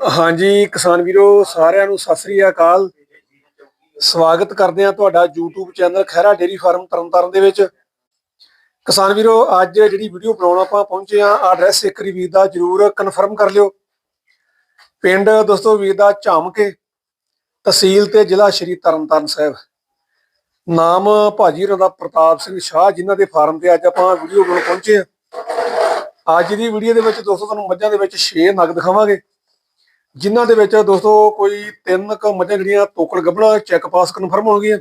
ਹਾਂਜੀ, ਕਿਸਾਨ ਵੀਰੋ, ਸਾਰਿਆਂ ਨੂੰ ਸਤਿ ਸ੍ਰੀ ਅਕਾਲ। ਸਵਾਗਤ ਕਰਦੇ ਆ ਤੁਹਾਡਾ YouTube channel Khaira dairy farm Tarn Taran ਦੇ ਵਿੱਚ। ਕਿਸਾਨ ਵੀਰੋ, ਅੱਜ ਜਿਹੜੀ ਵੀਡੀਓ ਬਣਾਉਣ ਆਪਾਂ ਪਹੁੰਚੇ ਆ ਐਡਰੈਸ ਇੱਕ ਵਾਰੀ ਵੀਰ ਦਾ ਜਰੂਰ ਕਨਫਰਮ ਕਰ ਲਿਓ। ਪਿੰਡ ਦੋਸਤੋ ਵੀਰ ਦਾ ਝਾਮਕੇ, ਤਹਿਸੀਲ ਤੇ ਜ਼ਿਲ੍ਹਾ ਸ਼੍ਰੀ ਤਰਨਤਾਰਨ ਸਾਹਿਬ। ਨਾਮ ਭਾਜੀ ਹੋਰਾਂ ਦਾ ਪ੍ਰਤਾਪ ਸਿੰਘ ਸ਼ਾਹ, ਜਿਨ੍ਹਾਂ ਦੇ ਫਾਰਮ ਤੇ ਅੱਜ ਆਪਾਂ ਵੀਡੀਓ ਬਣਾਉਣ ਪਹੁੰਚੇ ਆ ਅੱਜ ਦੀ ਵੀਡੀਓ ਦੇ ਵਿੱਚ ਦੋਸਤੋ ਤੁਹਾਨੂੰ ਮੱਝਾਂ ਦੇ ਵਿੱਚ 6 ਨਗ ਦਿਖਾਵਾਂਗੇ। ਜਿਨ੍ਹਾਂ ਦੇ ਵਿੱਚ ਦੋਸਤੋ ਕੋਈ ਤਿੰਨ ਕ ਮੱਝਾਂ ਜਿਹੜੀਆਂ ਤੋਕੜ ਗੱਭਣਾ ਚੈੱਕ ਪਾਸ ਕਨਫਰਮ ਹੋਣਗੀਆਂ।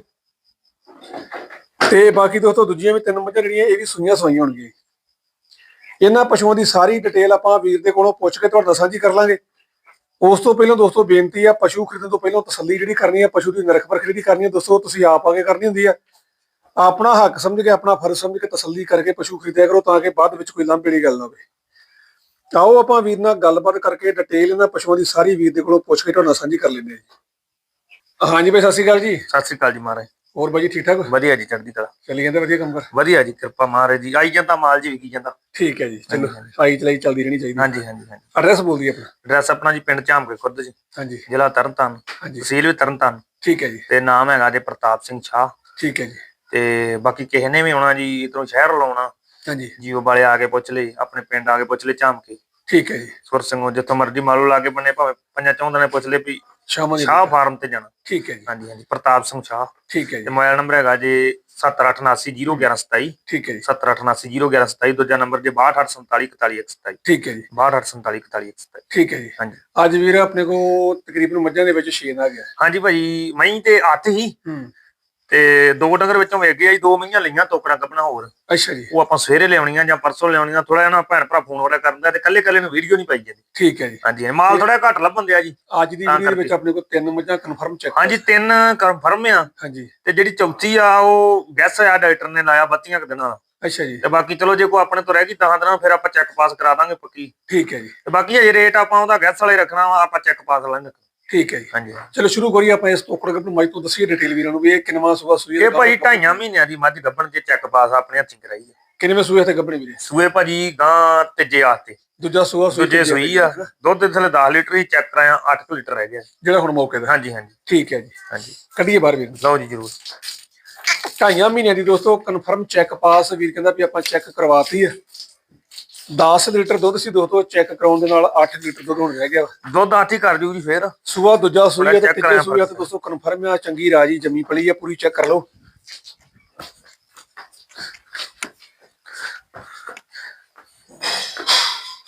ਤੇ ਬਾਕੀ ਦੋਸਤੋ ਦੂਜੀਆਂ ਵੀ ਤਿੰਨ ਮੱਝਾਂ ਜਿਹੜੀਆਂ, ਇਹ ਵੀ ਸੂਈਆਂ ਸਵਾਈਆਂ ਹੋਣਗੀਆਂ। ਇਹਨਾਂ ਪਸ਼ੂਆਂ ਦੀ ਸਾਰੀ ਡਿਟੇਲ ਆਪਾਂ ਵੀਰ ਦੇ ਕੋਲੋਂ ਪੁੱਛ ਕੇ ਤੁਹਾਡਾ ਸਾਂਝੀ ਕਰ ਲਾਂਗੇ। ਉਸ ਤੋਂ ਪਹਿਲਾਂ ਦੋਸਤੋ ਬੇਨਤੀ ਆ, ਪਸ਼ੂ ਖਰੀਦਣ ਤੋਂ ਪਹਿਲਾਂ ਤਸੱਲੀ ਜਿਹੜੀ ਕਰਨੀ ਆ, ਪਸ਼ੂ ਦੀ ਨਿਰਖ ਪਰਖ ਜਿਹੜੀ ਕਰਨੀ ਆ, ਦੋਸਤੋ ਤੁਸੀਂ ਆਪ ਆਗੇ ਕਰਨੀ ਹੁੰਦੀ ਆ। ਆਪਣਾ ਹੱਕ ਸਮਝ ਕੇ, ਆਪਣਾ ਫਰਜ਼ ਸਮਝ ਕੇ ਤਸੱਲੀ ਕਰਕੇ ਪਸ਼ੂ ਖਰੀਦਿਆ ਕਰੋ ਤਾਂ ਕਿ ਬਾਅਦ ਵਿੱਚ ਕੋਈ ਲਾਂਭੇ ਦੀ ਗੱਲ ਨਾ ਹੋਵੇ। ਆਓ ਆਪਾਂ ਵੀਰ ਨਾਲ ਗੱਲਬਾਤ ਕਰਕੇ ਡਿਟੇਲ ਇਹਨਾਂ ਪਸ਼ੂਆਂ ਦੀ ਸਾਰੀ ਵੀਰ ਦੇ ਕੋਲੋਂ ਪੁੱਛ ਕੇ ਤੁਹਾਡੇ ਸਾਂਝੀ ਕਰ ਲੈਂਦੇ ਹਾਂ ਜੀ। ਹਾਂਜੀ ਭਾਈ ਸਤਿ ਸ਼੍ਰੀ ਅਕਾਲ ਜੀ। ਸਤਿ ਸ੍ਰੀ ਅਕਾਲ ਜੀ ਮਹਾਰਾਜ। ਹੋਰ ਬਾਈ ਜੀ ਠੀਕ ਠਾਕ? ਵਧੀਆ ਜੀ ਚੜ੍ਹਦੀ ਕਲਾ। ਚੱਲੀ ਜਾਂਦੇ ਵਧੀਆ ਕੰਮ? ਕਰ ਵਧੀਆ ਜੀ ਕਿਰਪਾ ਮਹਾਰਾਜ ਦੀ ਆਈ ਜਾਂਦਾ ਮਾਲ ਜੀ ਵਿਕੀ ਜਾਂਦਾ। ਠੀਕ ਹੈ ਜੀ ਚਲੋ। ਆਈ ਚਲਾਈ ਚੱਲਦੀ ਰਹਿਣੀ ਚਾਹੀਦੀ। ਹਾਂਜੀ ਹਾਂਜੀ ਹਾਂਜੀ। ਐਡਰੈਸ ਬੋਲ ਦਈਏ ਆਪਣਾ। ਐਡਰੈਸ ਆਪਣਾ ਜੀ ਪਿੰਡ ਝਾਮਕੇ ਖੁਰਦ ਜੀ। ਹਾਂਜੀ। ਜ਼ਿਲ੍ਹਾ ਤਰਨਤਾਰਨ। ਤਹਿਸੀਲ ਵੀ ਤਰਨਤਾਰਨ। ਠੀਕ ਹੈ ਜੀ। ਤੇ ਨਾਮ ਹੈਗਾ ਜੀ ਪ੍ਰਤਾਪ ਸਿੰਘ ਛਾ ਠੀਕ ਹੈ ਜੀ। ਤੇ ਬਾਕੀ ਕਿਸੇ ਨੇ ਵੀ ਆਉਣਾ ਜੀ ਇਧਰੋਂ ਸ਼ਹਿਰ ਲਾਉਣਾ ਹਾਂਜੀ। ਜੀਓ ਵਾਲੇ ਆ ਕੇ ਪੁੱਛ ਲਈ ਆਪਣੇ ਪਿੰਡ ਆ ਕੇ ਪੁੱਛ ਲਈ ਝਾਮਕੇ। ਠੀਕ ਹੈ ਜੀ। ਸੁਰ ਸਿੰਘੋਂ ਜਿੱਥੋਂ ਮਰਜ਼ੀ ਮਾਲੋ ਲਾ ਕੇ ਬਣੇ ਭਾਵੇਂ ਪੰਜਾਂ ਚੌਂਦਾਂ ਨੇ ਪੁੱਛ ਲਈ ਵੀ ਸ਼ਾਮਾਂ ਦੀ ਸ਼ਾਹ ਫਾਰਮ ਤੇ ਜਾਣਾ। ਠੀਕ ਹੈ ਜੀ। ਹਾਂਜੀ ਹਾਂਜੀ। ਪ੍ਰਤਾਪ ਸਿੰਘ ਛਾ ਠੀਕ ਹੈ ਤੇ ਜੀ ਮੋਬਾਈਲ ਨੰਬਰ ਹੈਗਾ ਜੀ 78801127 ਠੀਕ ਹੈ ਜੀ। 78801127 ਦੂਜਾ ਨੰਬਰ ਜੀ 6284744127 ਠੀਕ ਹੈ ਜੀ। 6284744127 ਠੀਕ ਹੈ ਜੀ। ਹਾਂਜੀ। ਅੱਜ ਵੀਰ ਆਪਣੇ ਕੋਲ ਤਕਰੀਬਨ ਮੱਝਾਂ ਦੇ ਵਿੱਚ 6 ਆ ਗਿਆ ਹਾਂਜੀ ਭਾਈ ਮਹੀਂ ਤੇ ਅੱਠ ਹੀ। ਹੂੰ। ਤੇ ਦੋ ਡੰਗਰ ਵਿੱਚੋਂ ਵੇਖ ਗਿਆ ਜੀ ਦੋ ਮਹੀਆਂ ਲਈਆਂ ਤੋਕੜਾਂ ਕੱਪਣਾ ਹੋਰ। ਅੱਛਾ ਜੀ। ਉਹ ਆਪਾਂ ਸਵੇਰੇ ਲਿਆਉਣੀਆਂ ਜਾਂ ਪਰਸੋਂ ਲਿਆਉਣੀਆਂ ਥੋੜਾ ਨਾ ਭੈਣ ਭਰਾ ਫੋਨ ਵਗੈਰਾ ਕਰਦਾ ਤੇ ਕੱਲੇ ਕੱਲੇ ਨੂੰ ਵੀਡੀਓ ਨਹੀਂ ਪਾਈ ਜਾਂਦੀ। ਠੀਕ ਹੈ ਜੀ। ਹਾਂਜੀ ਮਾਲ ਥੋੜਾ ਘੱਟ ਲੱਭਣ ਦਿਆ ਜੀ। ਅੱਜ ਦੀ ਵੀਡੀਓ ਵਿੱਚ। ਆਪਣੇ ਕੋਲ ਤਿੰਨ ਮੱਝਾਂ ਕਨਫਰਮ ਚੈੱਕ ਹਾਂਜੀ ਤਿੰਨ ਕਨਫਰਮ ਆ। ਹਾਂਜੀ। ਤੇ ਜਿਹੜੀ ਚੌਥੀ ਆ ਉਹ ਗੈਸ ਆ ਡਾਕਟਰ ਨੇ ਲਾਇਆ 32 ਕੁ ਦਿਨਾਂ ਦਾ। ਅੱਛਾ ਜੀ। ਤੇ ਬਾਕੀ ਚਲੋ ਜੇ ਕੋਈ ਆਪਣੇ ਤੋਂ ਰਹਿ ਗਈ ਤਾਂ ਦਿਨਾਂ ਫਿਰ ਆਪਾਂ ਚੈੱਕ ਪਾਸ ਕਰਾ ਦਾਂਗੇ ਪੱਕੀ। ਠੀਕ ਹੈ ਜੀ। ਤੇ ਬਾਕੀ ਇਹ ਰੇਟ ਆਪਾਂ ਉਹਦਾ ਗੈਸ ਵਾਲੇ ਰੱਖਣਾ ਵਾ ਆਪਾਂ ਚੈੱਕ ਪਾਸ ਲਾਂਗੇ। ਠੀਕ ਹੈ ਜੀ। ਹਾਂਜੀ। ਚਲੋ ਸ਼ੁਰੂ ਕਰੀਏ ਆਪਾਂ ਇਸ ਟੋਕੜ ਨੂੰ ਮੱਝ ਤੋਂ ਦੱਸੀਏ ਡਿਟੇਲ ਵੀਰਾਂ ਨੂੰ ਵੀ ਇਹ ਕਿੰਨਵਾਂ ਸੂਆ ਸੂਈ ਇਹ ਭਾਈ ਢਾਈਆਂ ਮਹੀਨਿਆਂ ਦੀ ਮੱਝ ਗੱਭਣ ਜੇ ਚੈੱਕ ਪਾਸ ਆਪਣੇ ਹੱਥੀਂ ਕਰਾਈ ਹੈ। ਕਿੰਨਵੇਂ ਸੂਏ ਤੇ ਗੱਭਣੇ ਵੀਰੇ? ਸੂਏ ਭਾਜੀ ਗਾਂ ਤੀਜੇ ਆਸਤੇ ਦੂਜਾ ਸੂਆ ਸੂਈ ਦੂਜੇ ਸੂਈ ਆ? ਦੁੱਧ ਥੱਲੇ 10 ਲੀਟਰ ਹੀ ਚੈੱਕ ਕਰਾਇਆ 8 ਲੀਟਰ ਰਹਿ ਗਿਆ। ਜਿਹੜਾ ਹੁਣ ਮੌਕੇ ਦਾ ਹਾਂਜੀ ਹਾਂਜੀ। ਠੀਕ ਹੈ ਜੀ। ਹਾਂਜੀ। ਕੱਢੀਏ ਬਾਹਰ ਵੀਰ। ਲਓ ਜੀ ਜਰੂਰ। ਢਾਈਆਂ ਮਹੀਨਿਆਂ ਦੀ ਦੋਸਤੋ ਕਨਫਰਮ ਚੈੱਕ ਪਾਸ ਵੀਰ ਕਹਿੰਦਾ ਵੀ ਆਪਾਂ ਚੈੱਕ ਕਰਵਾਤੀ ਹੈ। 10 ਲੀਟਰ ਦੁੱਧ ਸੀ ਦੋਸਤੋ ਚੈੱਕ ਕਰਾਉਣ ਦੇ ਨਾਲ 8 ਲੀਟਰ ਦੁੱਧ ਹੁਣ ਰਹਿ ਗਿਆ। ਦੁੱਧ ਆਠ ਹੀ ਕਰ ਜੂ ਜੀ ਫੇਰ। ਸੂਆ ਦੂਜਾ ਸੂਈ ਹੈ ਤੇ ਤੀਜੇ ਸੂਈ ਤੇ। ਦੋਸਤੋ ਕਨਫਰਮ ਆ ਚੰਗੀ ਰਾਜੀ ਜਮੀ ਪਲੀ ਆ ਪੂਰੀ ਚੈੱਕ ਕਰ ਲਓ।